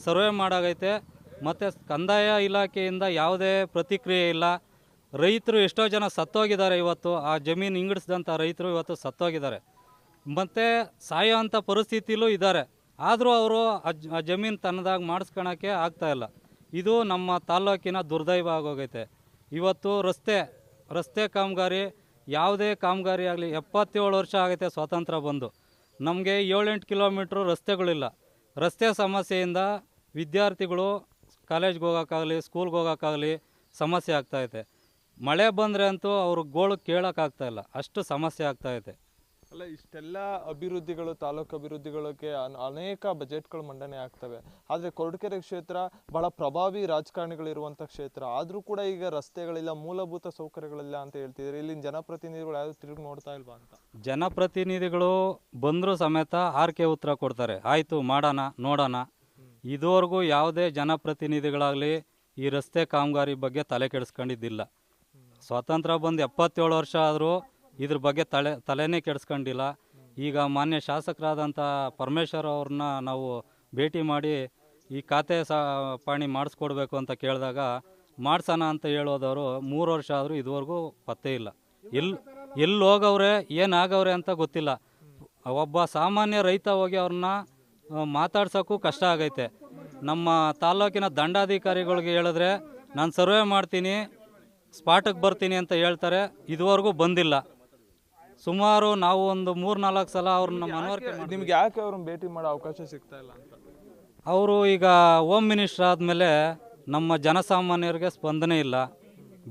ಸರ್ವೆ ಮಾಡಾಗೈತೆ. ಮತ್ತು ಕಂದಾಯ ಇಲಾಖೆಯಿಂದ ಯಾವುದೇ ಪ್ರತಿಕ್ರಿಯೆ ಇಲ್ಲ. ರೈತರು ಎಷ್ಟೋ ಜನ ಸತ್ತೋಗಿದ್ದಾರೆ ಇವತ್ತು. ಆ ಜಮೀನು ಹಿಂಗಡಿಸಿದಂಥ ರೈತರು ಇವತ್ತು ಸತ್ತೋಗಿದ್ದಾರೆ. ಮತ್ತು ಸಾಯೋವಂಥ ಪರಿಸ್ಥಿತಿಲೂ ಇದ್ದಾರೆ. ಆದರೂ ಅವರು ಆ ಜಮೀನು ತನ್ನದಾಗಿ ಮಾಡಿಸ್ಕೊಳಕ್ಕೆ ಆಗ್ತಾಯಿಲ್ಲ ಇದು ನಮ್ಮ ತಾಲ್ಲೂಕಿನ ದುರ್ದೈವ ಆಗೋಗೈತೆ. ಇವತ್ತು ರಸ್ತೆ ರಸ್ತೆ ಕಾಮಗಾರಿ ಯಾವುದೇ ಕಾಮಗಾರಿ ಆಗಲಿ ಎಪ್ಪತ್ತೇಳು ವರ್ಷ ಆಗೈತೆ ಸ್ವಾತಂತ್ರ್ಯ ಬಂದು. ನಮಗೆ ಏಳೆಂಟು ಕಿಲೋಮೀಟ್ರು ರಸ್ತೆಗಳಿಲ್ಲ. ರಸ್ತೆ ಸಮಸ್ಯೆಯಿಂದ ವಿದ್ಯಾರ್ಥಿಗಳು ಕಾಲೇಜ್ಗೆ ಹೋಗೋಕ್ಕಾಗಲಿ, ಸ್ಕೂಲ್ಗೆ ಹೋಗೋಕ್ಕಾಗಲಿ ಸಮಸ್ಯೆ ಆಗ್ತಾೈತೆ ಮಳೆ ಬಂದರೆ ಅಂತೂ ಅವ್ರ ಗೋಳು ಕೇಳೋಕ್ಕಾಗ್ತಾಯಿಲ್ಲ ಅಷ್ಟು ಸಮಸ್ಯೆ ಆಗ್ತಾ ಇದೆ. ಅಲ್ಲ ಇಷ್ಟೆಲ್ಲ ಅಭಿವೃದ್ಧಿಗಳು ತಾಲೂಕು ಅಭಿವೃದ್ಧಿಗಳಿಗೆ ಅನ್- ಅನೇಕ ಬಜೆಟ್ಗಳು ಮಂಡನೆ ಆಗ್ತವೆ. ಆದರೆ ಕೊರಟಗೆರೆ ಕ್ಷೇತ್ರ ಬಹಳ ಪ್ರಭಾವಿ ರಾಜಕಾರಣಿಗಳಿರುವಂಥ ಕ್ಷೇತ್ರ. ಆದರೂ ಕೂಡ ಈಗ ರಸ್ತೆಗಳಿಲ್ಲ ಮೂಲಭೂತ ಸೌಕರ್ಯಗಳಿಲ್ಲ ಅಂತ ಹೇಳ್ತಿದ್ದಾರೆ. ಇಲ್ಲಿನ ಜನಪ್ರತಿನಿಧಿಗಳು ಯಾರು ತಿರುಗಿ ನೋಡ್ತಾ ಇಲ್ವಾ ಅಂತ? ಜನಪ್ರತಿನಿಧಿಗಳು ಬಂದರೂ ಸಮೇತ ಆರ್ಕೆ ಉತ್ತರ ಕೊಡ್ತಾರೆ. ಆಯಿತು ಮಾಡೋಣ ನೋಡೋಣ. ಇದುವರೆಗೂ ಯಾವುದೇ ಜನಪ್ರತಿನಿಧಿಗಳಾಗಲಿ ಈ ರಸ್ತೆ ಕಾಮಗಾರಿ ಬಗ್ಗೆ ತಲೆ ಕೆಡಿಸ್ಕೊಂಡಿದ್ದಿಲ್ಲ. ಸ್ವಾತಂತ್ರ್ಯ ಬಂದು ಎಪ್ಪತ್ತೇಳು ವರ್ಷ ಆದರೂ ಇದ್ರ ಬಗ್ಗೆ ತಲೆ, ತಲೆನೇ ಕೆಡಿಸ್ಕೊಂಡಿಲ್ಲ. ಈಗ ಮಾನ್ಯ ಶಾಸಕರಾದಂಥ ಪರಮೇಶ್ವರ್ ಅವ್ರನ್ನ ನಾವು ಭೇಟಿ ಮಾಡಿ ಈ ಖಾತೆ ಸಹ ಪಾಣಿ ಮಾಡಿಸ್ಕೊಡ್ಬೇಕು ಅಂತ ಕೇಳಿದಾಗ ಮಾಡ್ಸೋಣ ಅಂತ ಹೇಳೋದವರು ಮೂರು ವರ್ಷ ಆದರೂ ಇದುವರೆಗೂ ಪತ್ತೆ ಇಲ್ಲ. ಎಲ್ಲಿ ಎಲ್ಲಿ ಹೋಗವ್ರೆ ಏನಾಗವ್ರೆ ಅಂತ ಗೊತ್ತಿಲ್ಲ. ಒಬ್ಬ ಸಾಮಾನ್ಯ ರೈತ ಹೋಗಿ ಅವ್ರನ್ನ ಮಾತಾಡ್ಸೋಕ್ಕೂ ಕಷ್ಟ ಆಗೈತೆ. ನಮ್ಮ ತಾಲೂಕಿನ ದಂಡಾಧಿಕಾರಿಗಳಿಗೆ ಹೇಳಿದ್ರೆ, ನಾನು ಸರ್ವೆ ಮಾಡ್ತೀನಿ ಸ್ಪಾಟಿಗೆ ಬರ್ತೀನಿ ಅಂತ ಹೇಳ್ತಾರೆ ಇದುವರೆಗೂ ಬಂದಿಲ್ಲ. ಸುಮಾರು ನಾವು ಒಂದು ಮೂರು ನಾಲ್ಕು ಸಲ ಅವ್ರನ್ನ ಮನವರಿಕೆ ಮಾಡಿ ನಿಮ್ಗೆ ಯಾಕೆ ಅವ್ರನ್ನ ಭೇಟಿ ಮಾಡೋ ಅವಕಾಶ ಸಿಗ್ತಾ ಇಲ್ಲ ಅಂತ? ಅವರು ಈಗ ಹೋಮ್ ಮಿನಿಸ್ಟರ್ ಆದಮೇಲೆ ನಮ್ಮ ಜನಸಾಮಾನ್ಯರಿಗೆ ಸ್ಪಂದನೆ ಇಲ್ಲ.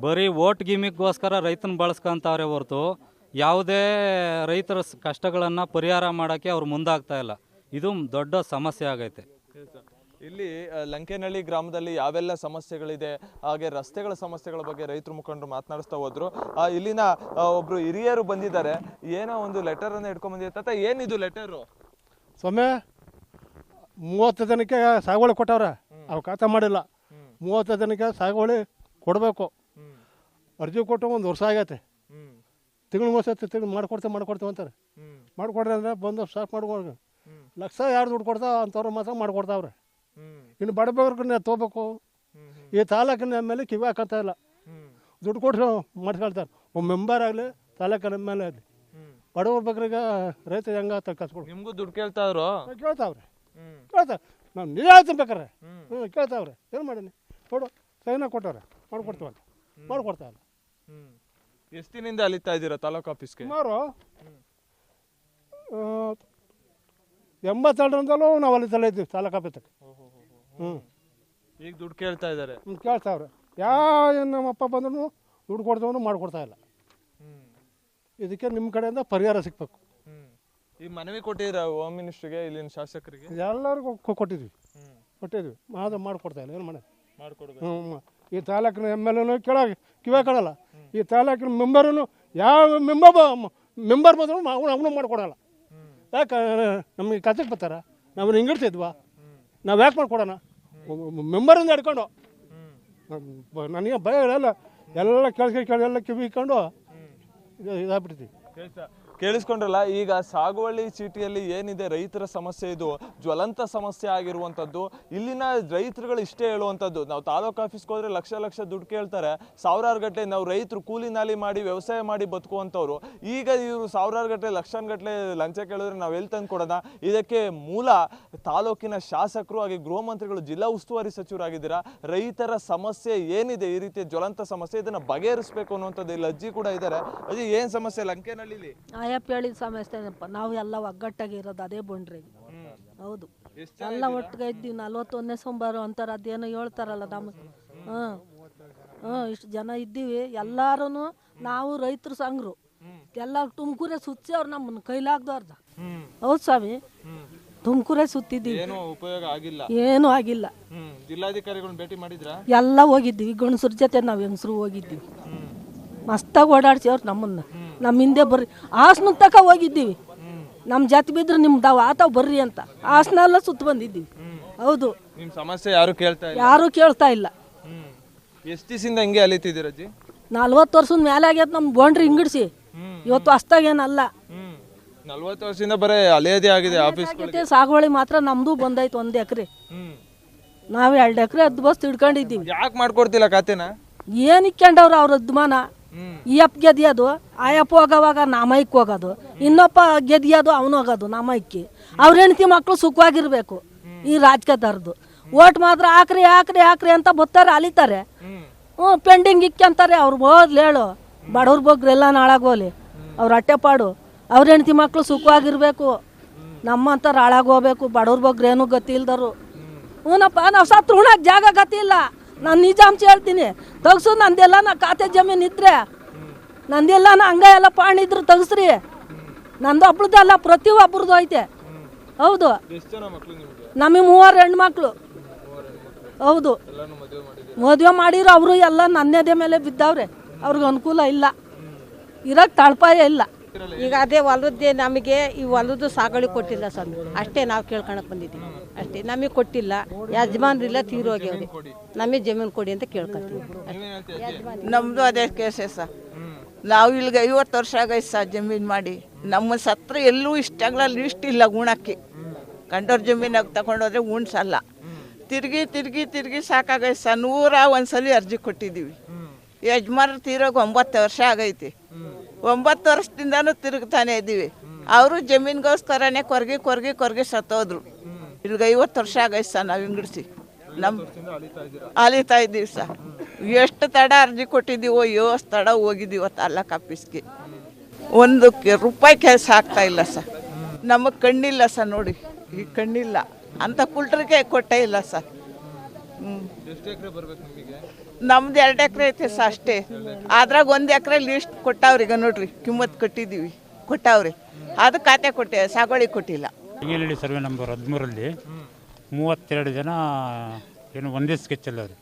ಬರೀ ಓಟ್ ಗಿಮಿಕ್ಗೋಸ್ಕರ ರೈತನ ಬಳಸ್ಕೊಂತವ್ರೆ ಹೊರತು ಯಾವುದೇ ರೈತರ ಕಷ್ಟಗಳನ್ನು ಪರಿಹಾರ ಮಾಡೋಕ್ಕೆ ಅವ್ರು ಮುಂದಾಗ್ತಾ ಇಲ್ಲ. ಇದು ದೊಡ್ಡ ಸಮಸ್ಯೆ ಆಗೈತೆ. ಇಲ್ಲಿ ಲಂಕೆನಹಳ್ಳಿ ಗ್ರಾಮದಲ್ಲಿ ಯಾವೆಲ್ಲ ಸಮಸ್ಯೆಗಳಿದೆ ಹಾಗೆ ರಸ್ತೆಗಳ ಸಮಸ್ಯೆಗಳ ಬಗ್ಗೆ ರೈತರು ಮುಖಂಡರು ಮಾತನಾಡಿಸ್ತಾ ಹೋದ್ರು. ಇಲ್ಲಿನ ಒಬ್ರು ಹಿರಿಯರು ಬಂದಿದ್ದಾರೆ. ಏನೋ ಒಂದು ಲೆಟರ್ ಅನ್ನ ತಾತ ಏನಿದು ಲೆಟರು ಸ್ವಾಮಿ ಮೂವತ್ತು ಜನಕ್ಕೆ ಸಾಗುವಳಿ ಕೊಟ್ಟವ್ರೆ. ಅವ್ರು ಖಾತೆ ಮಾಡಿಲ್ಲ. ಮೂವತ್ತು ಜನಕ್ಕೆ ಸಾಗುವಳಿ ಕೊಡಬೇಕು. ಅರ್ಜಿ ಕೊಟ್ಟು ಒಂದು ವರ್ಷ ಆಗೈತೆ. ತಿಂಗಳು ಮೂವತ್ತು ತಿಂಗಳು ಮಾಡ್ಕೊಡ್ತೇವೆ ಮಾಡ್ಕೊಡ್ತೇವೆ ಅಂತಾರೆ. ಮಾಡ್ಕೊಡ್ರಿ ಅಂದ್ರೆ ಬಂದು ಸ್ಟಾಕ್ ಮಾಡ್ಕೊಡ್ರಿ ಲಕ್ಷ ಯಾರು ದುಡ್ಡು ಕೊಡ್ತಾವ ಅಂಥವ್ರು ಮಾತ್ರ ಮಾಡ್ಕೊಡ್ತಾವ್ರೆ. ಇನ್ನು ಬಡಬಗ್ರನ್ನ ತೊಗೋಬೇಕು. ಈ ತಾಲೂಕಿನ ಮೇಲೆ ಕಿವಿ ಹಾಕಂತ ಇಲ್ಲ. ದುಡ್ಡು ಕೊಟ್ಟು ಮಾಡ್ಕೊಳ್ತಾರೆ ಒಬ್ಬ ಮೆಂಬರ್ ಆಗಲಿ ತಾಲೂಕಿನ ಮೇಲೆ ಆಗಲಿ. ಬಡವ್ರ ಬಗ್ರಿಗೆ ರೈತ ಹೆಂಗ ಕಸ್ಕೊಡು ನಿಮ್ಗೂ ದುಡ್ಡು ಕೇಳ್ತಾವ್ರು? ಕೇಳ್ತಾವ್ರೆ. ಕೇಳ್ತಾರೆ ನಾವು ನೀರು ಹೇಳ್ತೀನಿ ಬೇಕಾರೆ ಹ್ಞೂ ಕೇಳ್ತಾವ್ರೆ. ಏನು ಮಾಡೀನಿ ಕೊಡು. ಸೈನ ಕೊಟ್ಟವ್ರೆ. ಮಾಡ್ಕೊಡ್ತೀವಲ್ಲ. ಮಾಡ್ಕೊಡ್ತಾವಲ್ಲ ಎಷ್ಟು ದಿನದಿಂದ ಅಲಿತಾ ಇದ್ದೀರಾ ತಾಲೂಕು ಆಫೀಸ್ಗೆ? ಸುಮಾರು ಎಂಬತ್ತೆರಡರಿಂದಲೂ ನಾವು ಅಲ್ಲಿ ತಲೆ ಇದ್ದೀವಿ ತಾಲೂಕು ಆಫೀಸಕ್ಕೆ ಹ್ಞೂ ಈಗ ದುಡ್ಡು ಕೇಳ್ತಾ ಇದ್ದಾರೆ. ಹ್ಞೂ ಕೇಳ್ತಾವ್ರೆ ಯಾವ ನಮ್ಮಪ್ಪ ಬಂದ್ರು ದುಡ್ಡು ಕೊಡ್ದವನು ಮಾಡಿಕೊಡ್ತಾ ಇಲ್ಲ. ಇದಕ್ಕೆ ನಿಮ್ಮ ಕಡೆಯಿಂದ ಪರಿಹಾರ ಸಿಗ್ಬೇಕು. ಈ ಮನವಿ ಕೊಟ್ಟಿದ್ದೀರಾ ಹೋಮ್ ಮಿನಿಸ್ಟ್ರಿಗೆ ಇಲ್ಲಿನ ಶಾಸಕರಿಗೆ? ಎಲ್ಲರಿಗೂ ಕೊಟ್ಟಿದ್ವಿ ಕೊಟ್ಟಿದ್ವಿ ಆದರೆ ಮಾಡಿಕೊಡ್ತಾ ಇಲ್ಲ ಏನು ಮಾಡೋದು? ಮಾಡಿಕೊಡ್ಬೇಕು. ಹ್ಞೂ ಈ ತಾಲೂಕಿನ ಎಂ ಎಲ್ ಎನೂ ಕೇಳಾಗ ಕಿವೇ ಕೇಳಲ್ಲ ಈ ತಾಲೂಕಿನ ಮೆಂಬರನು ಯಾವ ಮೆಂಬರ್ ಮೆಂಬರ್ ಬಂದರೂ ಅವನು ಅವನು ಮಾಡಿಕೊಡಲ್ಲ. ಯಾಕೆ ನಮಗೆ ಕಚಕ್ಕೆ ಬರ್ತಾರ? ನಾವು ಹಿಂಗಿಡ್ತಿದ್ವಾ ನಾವು ಯಾಕೆ ಮಾಡ್ಕೊಡೋಣ? ಮೆಂಬರಿಂದ ಹಿಡ್ಕೊಂಡು. ನನಗೆ ಭಯ ಇಲ್ಲ. ಎಲ್ಲ ಕೇಳಿ ಎಲ್ಲ ಕಿವಿ ಇಟ್ಕೊಂಡು ಇದು ಇದಾಗ್ಬಿಡ್ತೀವಿ ಕೇಳಿಸ್ಕೊಂಡ್ರಲ್ಲ, ಈಗ ಸಾಗುವಳಿ ಚೀಟಿಯಲ್ಲಿ ಏನಿದೆ, ರೈತರ ಸಮಸ್ಯೆ ಇದು, ಜ್ವಲಂತ ಸಮಸ್ಯೆ ಆಗಿರುವಂಥದ್ದು ಇಲ್ಲಿನ ರೈತರುಗಳು ಇಷ್ಟೇ ಹೇಳುವಂಥದ್ದು ನಾವು ತಾಲೂಕು ಆಫೀಸ್ಗೆ ಹೋದ್ರೆ ಲಕ್ಷ ಲಕ್ಷ ದುಡ್ಡು ಕೇಳ್ತಾರೆ. ಸಾವಿರಾರು ಗಟ್ಟಲೆ ನಾವು ರೈತರು ಕೂಲಿ ನಾಲಿ ಮಾಡಿ, ವ್ಯವಸಾಯ ಮಾಡಿ ಬದುಕುವಂಥವ್ರು. ಈಗ ಇವರು ಸಾವಿರಾರು ಗಟ್ಟಲೆ ಲಕ್ಷಾನುಗಟ್ಟಲೆ ಲಂಚ ಕೇಳಿದ್ರೆ ನಾವು ಎಲ್ಲಿ ತಂದು ಕೊಡೋಣ? ಇದಕ್ಕೆ ಮೂಲ ತಾಲೂಕಿನ ಶಾಸಕರು ಹಾಗೆ ಗೃಹ ಮಂತ್ರಿಗಳು ಜಿಲ್ಲಾ ಉಸ್ತುವಾರಿ ಸಚಿವರಾಗಿದ್ದೀರಾ? ರೈತರ ಸಮಸ್ಯೆ ಏನಿದೆ? ಈ ರೀತಿಯ ಜ್ವಲಂತ ಸಮಸ್ಯೆ ಇದನ್ನು ಬಗೆಹರಿಸಬೇಕು ಅನ್ನುವಂಥದ್ದು ಇಲ್ಲಿ ಅಜ್ಜಿ ಕೂಡ ಇದ್ದಾರೆ ಅಜ್ಜಿ ಏನು ಸಮಸ್ಯೆ? ಲಂಕೆನಹಳ್ಳಿಲಿ ಆಯಪ್ಪ ಹೇಳಿದ ಸಮಸ್ಯೆನಪ್ಪ ನಾವು ಎಲ್ಲ ಒಗ್ಗಟ್ಟಾಗಿ ಇರೋದು ಅದೇ ಬೊಂಡ್ರಿ ಹೌದು. ಎಲ್ಲ ಒಟ್ಟಿಗೆ ಇದ್ದೀವಿ ನಲ್ವತ್ತೊಂದನೇ ಸೋಮವಾರ ಅಂತಾರೆ ಅದೇನೋ ಹೇಳ್ತಾರಲ್ಲ ನಮ್ಮ ಹಾಂ. ಹಾಂ ಇಷ್ಟು ಜನ ಇದ್ದೀವಿ ಎಲ್ಲಾರು ನಾವು ರೈತರು ಸಂಘರು. ಎಲ್ಲ ತುಮಕೂರೇ ಸುತ್ತಿ ಅವ್ರು ನಮ್ಮನ್ನು ಕೈಲಾಗ್ದವ್ರದ. ಹೌದು ಸ್ವಾಮಿ. ತುಮಕೂರೇ ಸುತ್ತಿದ್ದೀವಿ. ಏನೋ ಉಪಯೋಗ ಆಗಿಲ್ಲ. ಏನೂ ಆಗಿಲ್ಲ. ಜಿಲ್ಲಾಧಿಕಾರಿಗಳನ್ನ ಭೇಟಿ ಮಾಡಿದ್ರಾ? ಎಲ್ಲ ಹೋಗಿದ್ದೀವಿ ಗಂಡಸ್ರ ಜೊತೆ ನಾವು ಹೆಂಗಸ್ರು ಹೋಗಿದ್ದೀವಿ. ಮಸ್ತಾಗಿ ಓಡಾಡ್ಸಿ ಅವ್ರು ನಮ್ಮನ್ನ. ನಮ್ಮ ಹಿಂದೆ ಬರ್ರಿ. ಹಾಸನ ತಕ ಹೋಗಿದ್ದೀವಿ. ನಮ್ಮ ಜಾತಿ ಬಿದ್ರೆ ನಿಮ್ದು ಅವ ಆತಾವ್ ಬರ್ರಿ ಅಂತ. ಹಾಸನ ಎಲ್ಲ ಸುತ್ತ ಬಂದಿದ್ದೀವಿ. ಹೌದು. ನಿಮ್ಮ ಸಮಸ್ಯೆ ಯಾರು ಕೇಳ್ತಾ ಇಲ್ಲ? ಯಾರೂ ಕೇಳ್ತಾ ಇಲ್ಲ. ಎಷ್ಟು ದಿವಸದಿಂದ ಹಿಂಗೆ ಅಲಿತಿದ್ದೀರ ಅಜ್ಜಿ? ನಲ್ವತ್ತು ವರ್ಷದ ಮೇಲೆ ಆಗ್ಯದ ನಮ್ಮ ಬೋಂಡ್ರಿ ಹಿಂಗಿಡ್ಸಿ. ಇವತ್ತು ಅಷ್ಟಾಗೇನಲ್ಲ ನಲ್ವತ್ತು ವರ್ಷದಿಂದ ಬರೇ ಅಲೆಯದೇ ಆಗಿದೆ ಆಫೀಸ್ ಸಾಗುವಳಿ ಮಾತ್ರ ನಮ್ದು ಬಂದೈತೆ ಒಂದು ಎಕರೆ. ನಾವು ಎರಡು ಎಕರೆ ಹದ್ದು ಬಸ್ ತಿಳ್ಕೊಂಡಿದ್ದೀವಿ. ಯಾಕೆ ಮಾಡ್ಕೊಡ್ತಿಲ್ಲ ಖಾತೆನ? ಏನು ಇಕ್ಕೊಂಡವ್ರು ಅವ್ರ ಅದ್ಮಾನ. ಈ ಅಪ್ಪ ಗೆದಿಯೋದು ಆ ಅಪ್ಪ ಹೋಗೋವಾಗ ನಾಮೈಕ್ ಹೋಗೋದು. ಇನ್ನೊಪ್ಪ ಗೆದಿಯೋದು ಅವನು ಹೋಗೋದು ನಾಮೈಕ್ಕಿ ಅವ್ರ ಹೆಂಡತಿ ಮಕ್ಕಳು ಸುಖವಾಗಿರ್ಬೇಕು ಈ ರಾಜಕೀಯದವ್ರದ್ದು ಓಟ್ ಮಾತ್ರ ಹಾಕ್ರಿ ಹಾಕ್ರಿ ಹಾಕ್ರಿ ಅಂತ ಬತ್ತಾರೆ, ಅಲಿತಾರೆ. ಹ್ಞೂ, ಪೆಂಡಿಂಗ್ ಇಕ್ಕಂತಾರೆ ಅವ್ರು ಹೋದ್ಲು ಹೇಳು, ಬಡವ್ರ ಬಗ್ರೆಲ್ಲ ನಾಳಾಗೋಲಿ ಅವ್ರ ಅಟ್ಟೆಪಾಡು ಅವ್ರ ಹೆಂಡತಿ ಮಕ್ಕಳು ಸುಖವಾಗಿರ್ಬೇಕು. ನಮ್ಮಂಥವ್ರು ಹಾಳಾಗೋಗ್ಬೇಕು ಬಡವ್ರ ಬಗ್ಗೆ ಏನೂ ಗತಿ ಇಲ್ದರು ಹ್ಞೂನಪ್ಪ, ನಾವು ಸತ್ತು ಉಣಕ್ಕೆ ಜಾಗ ಗತಿ ಇಲ್ಲ. ನಾನು ನಿಜಾಂಶ ಹೇಳ್ತೀನಿ. ತೆಗ್ಸು ನಂದೆಲ್ಲ ನಾ ಖಾತೆ ಜಮೀನು ಇದ್ರೆ ನಂದೆಲ್ಲ ನಾ ಹಂಗ ಎಲ್ಲ ಪಾಣಿ ಇದ್ರು ತೆಗ್ಸ್ರಿ. ನಂದು ಒಬ್ಳದಲ್ಲ ಪ್ರತಿ ಒಬ್ರದ್ದು ಐತೆ. ಹೌದು. ನಿಮ್ಗೆ? ಮೂವರು ಹೆಣ್ಮಕ್ಳು ಹೌದು. ಮದುವೆ ಮಾಡಿರೋ ಅವರು ಎಲ್ಲ ನನ್ನದೇ ಮೇಲೆ ಬಿದ್ದವ್ರೆ. ಅವ್ರಿಗೆ ಅನುಕೂಲ ಇಲ್ಲ. ಇರೋಕ್ಕೆ ತಳಪಾಯ ಇಲ್ಲ. ಈಗ ಅದೇ ಹೊಲದ್ದೇ ನಮಗೆ ಈ ಹೊಲದ್ದು ಸಾಗಳಿ ಕೊಟ್ಟಿಲ್ಲ ಸ್ವಾಮಿ. ಅಷ್ಟೇ ನಾವು ಕೇಳ್ಕೊಳಕ್ ಬಂದಿದ್ದೀವಿ. ಅಷ್ಟೇ. ನಮಗೆ ಕೊಟ್ಟಿಲ್ಲ. ಯಜಮಾನ್ರಿಲ್ಲ ತೀರೋಗ್ಯವ್ರಿ ನಮಗೆ ಜಮೀನು ಕೊಡಿ ಅಂತ ಕೇಳ್ಕೊತೀವಿ. ನಮ್ಮದು ಅದೇ? ಕೇಸೆ ಸರ್. ನಾವು ಇಲ್ಲಿಗೆ ಐವತ್ತು ವರ್ಷ ಆಗೈತೆ ಸರ್ ಜಮೀನು ಮಾಡಿ. ನಮ್ಮ ಸತ್ರ ಎಲ್ಲೂ ಇಷ್ಟಾಗ್ಲಲ್ಲಿ ಲಿಸ್ಟ್ ಇಲ್ಲ ಗುಣಕ್ಕೆ ಕಂಡೋರ್ ಜಮೀನಾಗ ತಗೊಂಡೋದ್ರೆ ಉಣ್ಸಲ್ಲ. ತಿರುಗಿ ತಿರುಗಿ ತಿರುಗಿ ಸಾಕಾಗೈತೆ ಸರ್. ನೂರ ಒಂದ್ಸಲಿ ಅರ್ಜಿ ಕೊಟ್ಟಿದ್ದೀವಿ. ಯಜಮಾನ್ರು ತೀರೋಗಿ ಒಂಬತ್ತು ವರ್ಷ ಆಗೈತಿ. ಒಂಬತ್ತು ವರ್ಷದಿಂದನೂ ತಿರುಗ್ತಾನೆ ಇದ್ದೀವಿ. ಅವರು ಜಮೀನಿಗೋಸ್ಕರನೇ ಕೊರಗಿ ಕೊರಗಿ ಕೊರಗಿ ಸತ್ತೋದ್ರು. ಇಲ್ಲಿಗೆ ಐವತ್ತು ವರ್ಷ ಆಗೈತೆ ಸರ್ ನಾವು ಹಿಂಗಿಡ್ಸಿ. ನಮ್ಮ ಅಲಿತಾ ಇದ್ದೀವಿ ಸರ್. ಎಷ್ಟು ತಡ ಅರ್ಜಿ ಕೊಟ್ಟಿದ್ದೀವೋ, ಎಷ್ಟು ತಡ ಹೋಗಿದ್ದೀವೋ ತಾಲೂಕು ಆಫೀಸ್ಗೆ. ಒಂದು ರೂಪಾಯಿ ಕೆಲಸ ಆಗ್ತಾ ಇಲ್ಲ ಸರ್. ನಮಗೆ ಕಣ್ಣಿಲ್ಲ ಸರ್ ನೋಡಿ. ಈ ಕಣ್ಣಿಲ್ಲ. ಅಂತ ಕುಲ್ಟ್ರಿಗೆ ಕೊಟ್ಟೇ ಇಲ್ಲ ಸರ್. ಹ್ಞೂ ನಮ್ದು ಎರಡು ಎಕರೆ ಐತೆ ಸ ಅಷ್ಟೇ. ಅದ್ರಾಗ ಒಂದು ಎಕರೆ ಲೀಸ್ಟ್ ಕೊಟ್ಟಾವ್ರಿ ಈಗ ನೋಡ್ರಿ, ಕಿಮ್ಮತ್ ಕಟ್ಟಿದ್ದೀವಿ, ಕೊಟ್ಟಾವ್ರಿ. ಅದು ಖಾತೆ ಕೊಟ್ಟೆ, ಸಾಗುವಳಿ ಕೊಟ್ಟಿಲ್ಲ. ಹಿಂಗೇನಹಳ್ಳಿ ಸರ್ವೆ ನಂಬರ್ ಹದಿಮೂರಲ್ಲಿ ಮೂವತ್ತೆರಡು ಜನ ಏನು ಒಂದೇ ಸ್ಕೆಚಲ್ಲಿ ಅವರು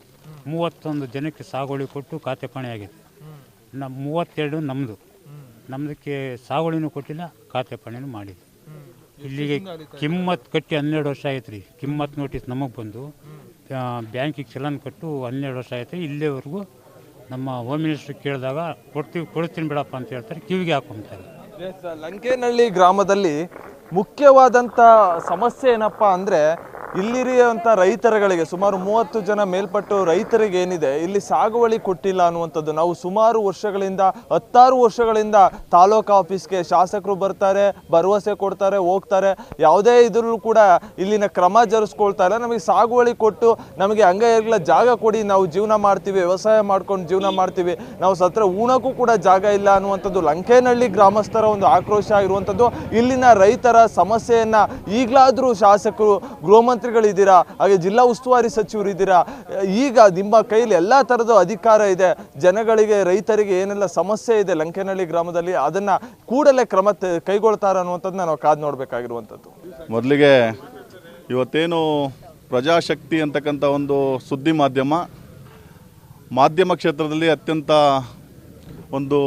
ಮೂವತ್ತೊಂದು ಜನಕ್ಕೆ ಸಾಗುವಳಿ ಕೊಟ್ಟು ಖಾತೆ ಆಗಿದೆ. ನಮ್ಮ ಮೂವತ್ತೆರಡು ನಮ್ಮದು ನಮ್ಮದಕ್ಕೆ ಸಾಗುವಳಿನೂ ಕೊಟ್ಟಿಲ್ಲ, ಖಾತೆ ಪಣೆನೂ ಮಾಡಿದ್ದು ಇಲ್ಲಿಗೆ ಕಿಮ್ಮತ್ ಕಟ್ಟಿ ಹನ್ನೆರಡು ವರ್ಷ ಆಯ್ತು ರೀ ಕಿಮ್ಮತ್ ನೋಟಿಸ್ ನಮಗೆ ಬಂದು. ಬ್ಯಾಂಕಿಗೆ ಚಲನ್ ಕೊಟ್ಟು ಹನ್ನೆರಡು ವರ್ಷ ಆಯಿತು. ಇಲ್ಲಿವರೆಗೂ ನಮ್ಮ ಹೋಮ್ ಮಿನಿಸ್ಟ್ರ್ ಕೇಳಿದಾಗ ಕೊಡ್ತೀವಿ, ಕೊಡ್ತೀನಿ ಬಿಡಪ್ಪ ಅಂತ ಹೇಳ್ತಾರೆ, ಕಿವಿಗೆ ಹಾಕೊಂತಾರೆ. ಲಂಕೇನಹಳ್ಳಿ ಗ್ರಾಮದಲ್ಲಿ ಮುಖ್ಯವಾದಂಥ ಸಮಸ್ಯೆ ಏನಪ್ಪ ಅಂದರೆ ಇಲ್ಲಿರುವಂಥ ರೈತರುಗಳಿಗೆ, ಸುಮಾರು ಮೂವತ್ತು ಜನ ಮೇಲ್ಪಟ್ಟು ರೈತರಿಗೆ ಏನಿದೆ ಇಲ್ಲಿ ಸಾಗುವಳಿ ಕೊಟ್ಟಿಲ್ಲ ಅನ್ನುವಂಥದ್ದು. ನಾವು ಸುಮಾರು ವರ್ಷಗಳಿಂದ, ಹತ್ತಾರು ವರ್ಷಗಳಿಂದ ತಾಲೂಕು ಆಫೀಸ್ಗೆ ಶಾಸಕರು ಬರ್ತಾರೆ, ಭರವಸೆ ಕೊಡ್ತಾರೆ, ಹೋಗ್ತಾರೆ. ಯಾವುದೇ ಇದ್ರೂ ಕೂಡ ಇಲ್ಲಿನ ಕ್ರಮ ಜರುಗಿಸ್ಕೊಳ್ತಾ ಇಲ್ಲ. ನಮಗೆ ಸಾಗುವಳಿ ಕೊಟ್ಟು, ನಮಗೆ ಅಂಗೈಗಳ ಜಾಗ ಕೊಡಿ, ನಾವು ಜೀವನ ಮಾಡ್ತೀವಿ, ವ್ಯವಸಾಯ ಮಾಡ್ಕೊಂಡು ಜೀವನ ಮಾಡ್ತೀವಿ. ನಾವು ಸತ್ರ ಉಣಕ್ಕೂ ಕೂಡ ಜಾಗ ಇಲ್ಲ ಅನ್ನುವಂಥದ್ದು, ಲಂಕೇನಹಳ್ಳಿ ಗ್ರಾಮಸ್ಥರ ಒಂದು ಆಕ್ರೋಶ ಆಗಿರುವಂಥದ್ದು ಇಲ್ಲಿನ ರೈತರ ಸಮಸ್ಯೆಯನ್ನು ಈಗಲಾದರೂ ಶಾಸಕರು, ಗೃಹ ಮುಖ್ಯಮಂತ್ರಿಗಳಿದ್ದೀರಾ? ಹಾಗೆ ಜಿಲ್ಲಾ ಉಸ್ತುವಾರಿ ಸಚಿವರು ಇದ್ದೀರಾ ಈಗ ನಿಮ್ಮ ಕೈಲಿ ಎಲ್ಲ ಥರದ ಅಧಿಕಾರ ಇದೆ. ಜನಗಳಿಗೆ, ರೈತರಿಗೆ ಏನೆಲ್ಲ ಸಮಸ್ಯೆ ಇದೆ ಲಂಕೆನಹಳ್ಳಿ ಗ್ರಾಮದಲ್ಲಿ, ಅದನ್ನು ಕೂಡಲೇ ಕ್ರಮ ಕೈಗೊಳ್ತಾರೆ ಕೈಗೊಳ್ತಾರ ಅನ್ನುವಂಥದ್ದು ನಾವು ಕಾದು ನೋಡಬೇಕಾಗಿರುವಂಥದ್ದು. ಮೊದಲಿಗೆ ಇವತ್ತೇನು ಪ್ರಜಾಶಕ್ತಿ ಅಂತಕ್ಕಂಥ ಒಂದು ಸುದ್ದಿ ಮಾಧ್ಯಮ ಮಾಧ್ಯಮ ಕ್ಷೇತ್ರದಲ್ಲಿ ಅತ್ಯಂತ ಒಂದು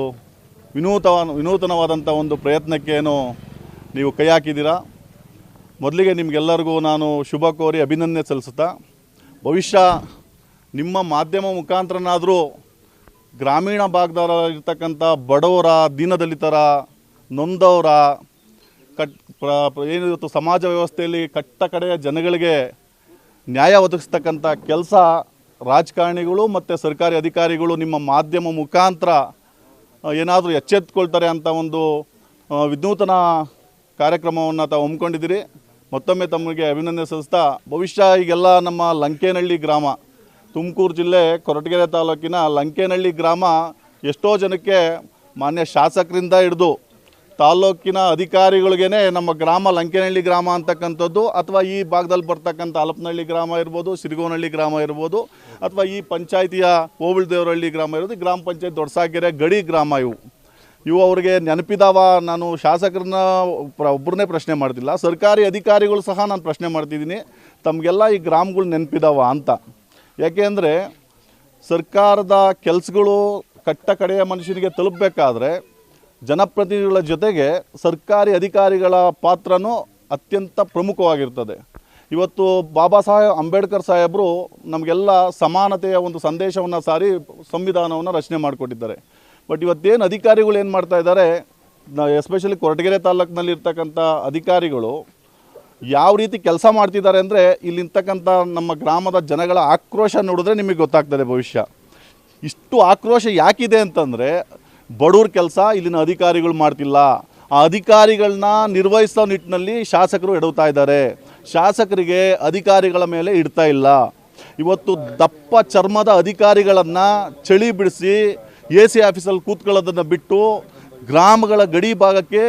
ವಿನೂತ ವಿನೂತನವಾದಂಥ ಒಂದು ಪ್ರಯತ್ನಕ್ಕೆ ಏನು ನೀವು ಕೈ ಹಾಕಿದ್ದೀರಾ? ಮೊದಲಿಗೆ ನಿಮಗೆಲ್ಲರಿಗೂ ನಾನು ಶುಭ ಕೋರಿ ಅಭಿನಂದನೆ ಸಲ್ಲಿಸುತ್ತಾ, ಭವಿಷ್ಯ ನಿಮ್ಮ ಮಾಧ್ಯಮ ಮುಖಾಂತರನಾದರೂ ಗ್ರಾಮೀಣ ಭಾಗದವರ ಇರ್ತಕ್ಕಂಥ ಬಡವರ ದೀನದಲಿತರ ನೊಂದವರ, ಕಟ್ ಏನು ಇವತ್ತು ಸಮಾಜ ವ್ಯವಸ್ಥೆಯಲ್ಲಿ ಕಟ್ಟ ಕಡೆಯ ಜನಗಳಿಗೆ ನ್ಯಾಯ ಒದಗಿಸ್ತಕ್ಕಂಥ ಕೆಲಸ ರಾಜಕಾರಣಿಗಳು ಮತ್ತು ಸರ್ಕಾರಿ ಅಧಿಕಾರಿಗಳು ನಿಮ್ಮ ಮಾಧ್ಯಮ ಮುಖಾಂತರ ಏನಾದರೂ ಎಚ್ಚೆತ್ಕೊಳ್ತಾರೆ ಅಂತ ಒಂದು ವಿನೂತನ ಕಾರ್ಯಕ್ರಮವನ್ನು ತಾವು ಹಮ್ಮಿಕೊಂಡಿದ್ದೀರಿ. ಮತ್ತೊಮ್ಮೆ ತಮಗೆ ಅಭಿನಂದನೆ ಸಲ್ಲಿಸ್ತಾ ಭವಿಷ್ಯ ಈಗೆಲ್ಲ ನಮ್ಮ ಲಂಕೇನಹಳ್ಳಿ ಗ್ರಾಮ, ತುಮಕೂರು ಜಿಲ್ಲೆ, ಕೊರಟಗೆರೆ ತಾಲೂಕಿನ ಲಂಕೇನಹಳ್ಳಿ ಗ್ರಾಮ ಎಷ್ಟೋ ಜನಕ್ಕೆ ಮಾನ್ಯ ಶಾಸಕರಿಂದ ಹಿಡಿದು ತಾಲೂಕಿನ ಅಧಿಕಾರಿಗಳಿಗೇ ನಮ್ಮ ಗ್ರಾಮ ಲಂಕೇನಹಳ್ಳಿ ಗ್ರಾಮ ಅಂತಕ್ಕಂಥದ್ದು, ಅಥವಾ ಈ ಭಾಗದಲ್ಲಿ ಬರ್ತಕ್ಕಂಥ ಅಲಪನಹಳ್ಳಿ ಗ್ರಾಮ ಇರ್ಬೋದು, ಸಿರಿಗೋನಹಳ್ಳಿ ಗ್ರಾಮ ಇರ್ಬೋದು, ಅಥವಾ ಈ ಪಂಚಾಯಿತಿಯ ಓಬಳದೇವರಹಳ್ಳಿ ಗ್ರಾಮ ಇರ್ಬೋದು, ಗ್ರಾಮ ಪಂಚಾಯತ್ ದೊಡ್ಡಸಾಗೆರೆ ಗಡಿ ಗ್ರಾಮ ಇವು. ಇವು ಅವ್ರಿಗೆ ನೆನಪಿದಾವ. ನಾನು ಶಾಸಕರನ್ನ ಪ್ರ- ಒಬ್ಬರನ್ನೇ ಪ್ರಶ್ನೆ ಮಾಡ್ತಿಲ್ಲ. ಸರ್ಕಾರಿ ಅಧಿಕಾರಿಗಳು ಸಹ ನಾನು ಪ್ರಶ್ನೆ ಮಾಡ್ತಿದ್ದೀನಿ. ತಮಗೆಲ್ಲ ಈ ಗ್ರಾಮಗಳು ನೆನಪಿದಾವ ಅಂತ. ಯಾಕೆಂದರೆ ಸರ್ಕಾರದ ಕೆಲಸಗಳು ಕಟ್ಟ ಕಡೆಯ ಮನುಷ್ಯನಿಗೆ ತಲುಪಬೇಕಾದ್ರೆ ಜನಪ್ರತಿನಿಧಿಗಳ ಜೊತೆಗೆ ಸರ್ಕಾರಿ ಅಧಿಕಾರಿಗಳ ಪಾತ್ರನೂ ಅತ್ಯಂತ ಪ್ರಮುಖವಾಗಿರ್ತದೆ. ಇವತ್ತು ಬಾಬಾ ಸಾಹೇಬ್ ಅಂಬೇಡ್ಕರ್ ಸಾಹೇಬರು ನಮಗೆಲ್ಲ ಸಮಾನತೆಯ ಒಂದು ಸಂದೇಶವನ್ನು ಸಾರಿ ಸಂವಿಧಾನವನ್ನು ರಚನೆ ಮಾಡಿಕೊಟ್ಟಿದ್ದಾರೆ. ಬಟ್ ಇವತ್ತೇನು ಅಧಿಕಾರಿಗಳು ಏನು ಮಾಡ್ತಾ ಇದ್ದಾರೆ ಎಸ್ಪೆಷಲಿ ಕೊರಟಗೆರೆ ತಾಲೂಕಿನಲ್ಲಿ ಇರ್ತಕ್ಕಂಥ ಅಧಿಕಾರಿಗಳು ಯಾವ ರೀತಿ ಕೆಲಸ ಮಾಡ್ತಿದ್ದಾರೆ ಅಂದರೆ ಇಲ್ಲಿರ್ತಕ್ಕಂಥ ನಮ್ಮ ಗ್ರಾಮದ ಜನಗಳ ಆಕ್ರೋಶ ನೋಡಿದ್ರೆ ನಿಮಗೆ ಗೊತ್ತಾಗ್ತದೆ ಭವಿಷ್ಯ. ಇಷ್ಟು ಆಕ್ರೋಶ ಯಾಕಿದೆ ಅಂತಂದರೆ ಬಡವ್ರ ಕೆಲಸ ಇಲ್ಲಿನ ಅಧಿಕಾರಿಗಳು ಮಾಡ್ತಿಲ್ಲ. ಆ ಅಧಿಕಾರಿಗಳನ್ನ ನಿರ್ವಹಿಸೋ ನಿಟ್ಟಿನಲ್ಲಿ ಶಾಸಕರು ಎಡವ್ತಾ ಇದ್ದಾರೆ. ಶಾಸಕರಿಗೆ ಅಧಿಕಾರಿಗಳ ಮೇಲೆ ಇಡ್ತಾ ಇಲ್ಲ. ಇವತ್ತು ದಪ್ಪ ಚರ್ಮದ ಅಧಿಕಾರಿಗಳನ್ನು ಚಳಿ ಬಿಡಿಸಿ ಎ ಸಿ ಆಫೀಸಲ್ಲಿ ಕೂತ್ಕೊಳ್ಳೋದನ್ನು ಬಿಟ್ಟು ಗ್ರಾಮಗಳ ಗಡಿ ಭಾಗಕ್ಕೆ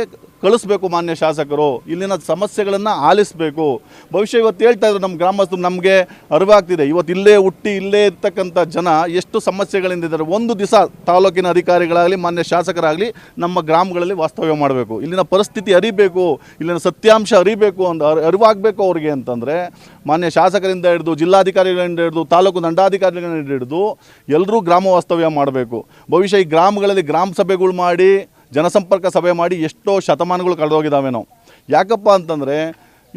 ಕಳಿಸ್ಬೇಕು ಮಾನ್ಯ ಶಾಸಕರು. ಇಲ್ಲಿನ ಸಮಸ್ಯೆಗಳನ್ನು ಆಲಿಸಬೇಕು. ಭವಿಷ್ಯ ಇವತ್ತು ಹೇಳ್ತಾ ಇದ್ರು ನಮ್ಮ ಗ್ರಾಮಸ್ಥರು, ನಮಗೆ ಅರಿವಾಗ್ತಿದೆ. ಇವತ್ತು ಇಲ್ಲೇ ಹುಟ್ಟಿ, ಇಲ್ಲೇ ಇರ್ತಕ್ಕಂಥ ಜನ ಎಷ್ಟು ಸಮಸ್ಯೆಗಳಿಂದ ಇದ್ದಾರೆ. ಒಂದು ದಿವಸ ತಾಲೂಕಿನ ಅಧಿಕಾರಿಗಳಾಗಲಿ, ಮಾನ್ಯ ಶಾಸಕರಾಗಲಿ ನಮ್ಮ ಗ್ರಾಮಗಳಲ್ಲಿ ವಾಸ್ತವ್ಯ ಮಾಡಬೇಕು. ಇಲ್ಲಿನ ಪರಿಸ್ಥಿತಿ ಅರಿಬೇಕು, ಇಲ್ಲಿನ ಸತ್ಯಾಂಶ ಅರಿಬೇಕು ಅಂತ ಅರ್- ಅರಿವಾಗಬೇಕು ಅವ್ರಿಗೆ ಅಂತಂದರೆ, ಮಾನ್ಯ ಶಾಸಕರಿಂದ ಹಿಡಿದು, ಜಿಲ್ಲಾಧಿಕಾರಿಗಳಿಂದ ಹಿಡಿದು, ತಾಲೂಕು ದಂಡಾಧಿಕಾರಿಗಳಿಂದ ಹಿಡಿದು ಎಲ್ಲರೂ ಗ್ರಾಮ ವಾಸ್ತವ್ಯ ಮಾಡಬೇಕು. ಭವಿಷ್ಯ ಈ ಗ್ರಾಮಗಳಲ್ಲಿ ಗ್ರಾಮ ಸಭೆಗಳು ಮಾಡಿ ಜನಸಂಪರ್ಕ ಸಭೆ ಮಾಡಿ ಎಷ್ಟೋ ಶತಮಾನಗಳು ಕಳೆದೋಗಿದ್ದಾವೇನೋ ಯಾಕಪ್ಪ ಅಂತಂದರೆ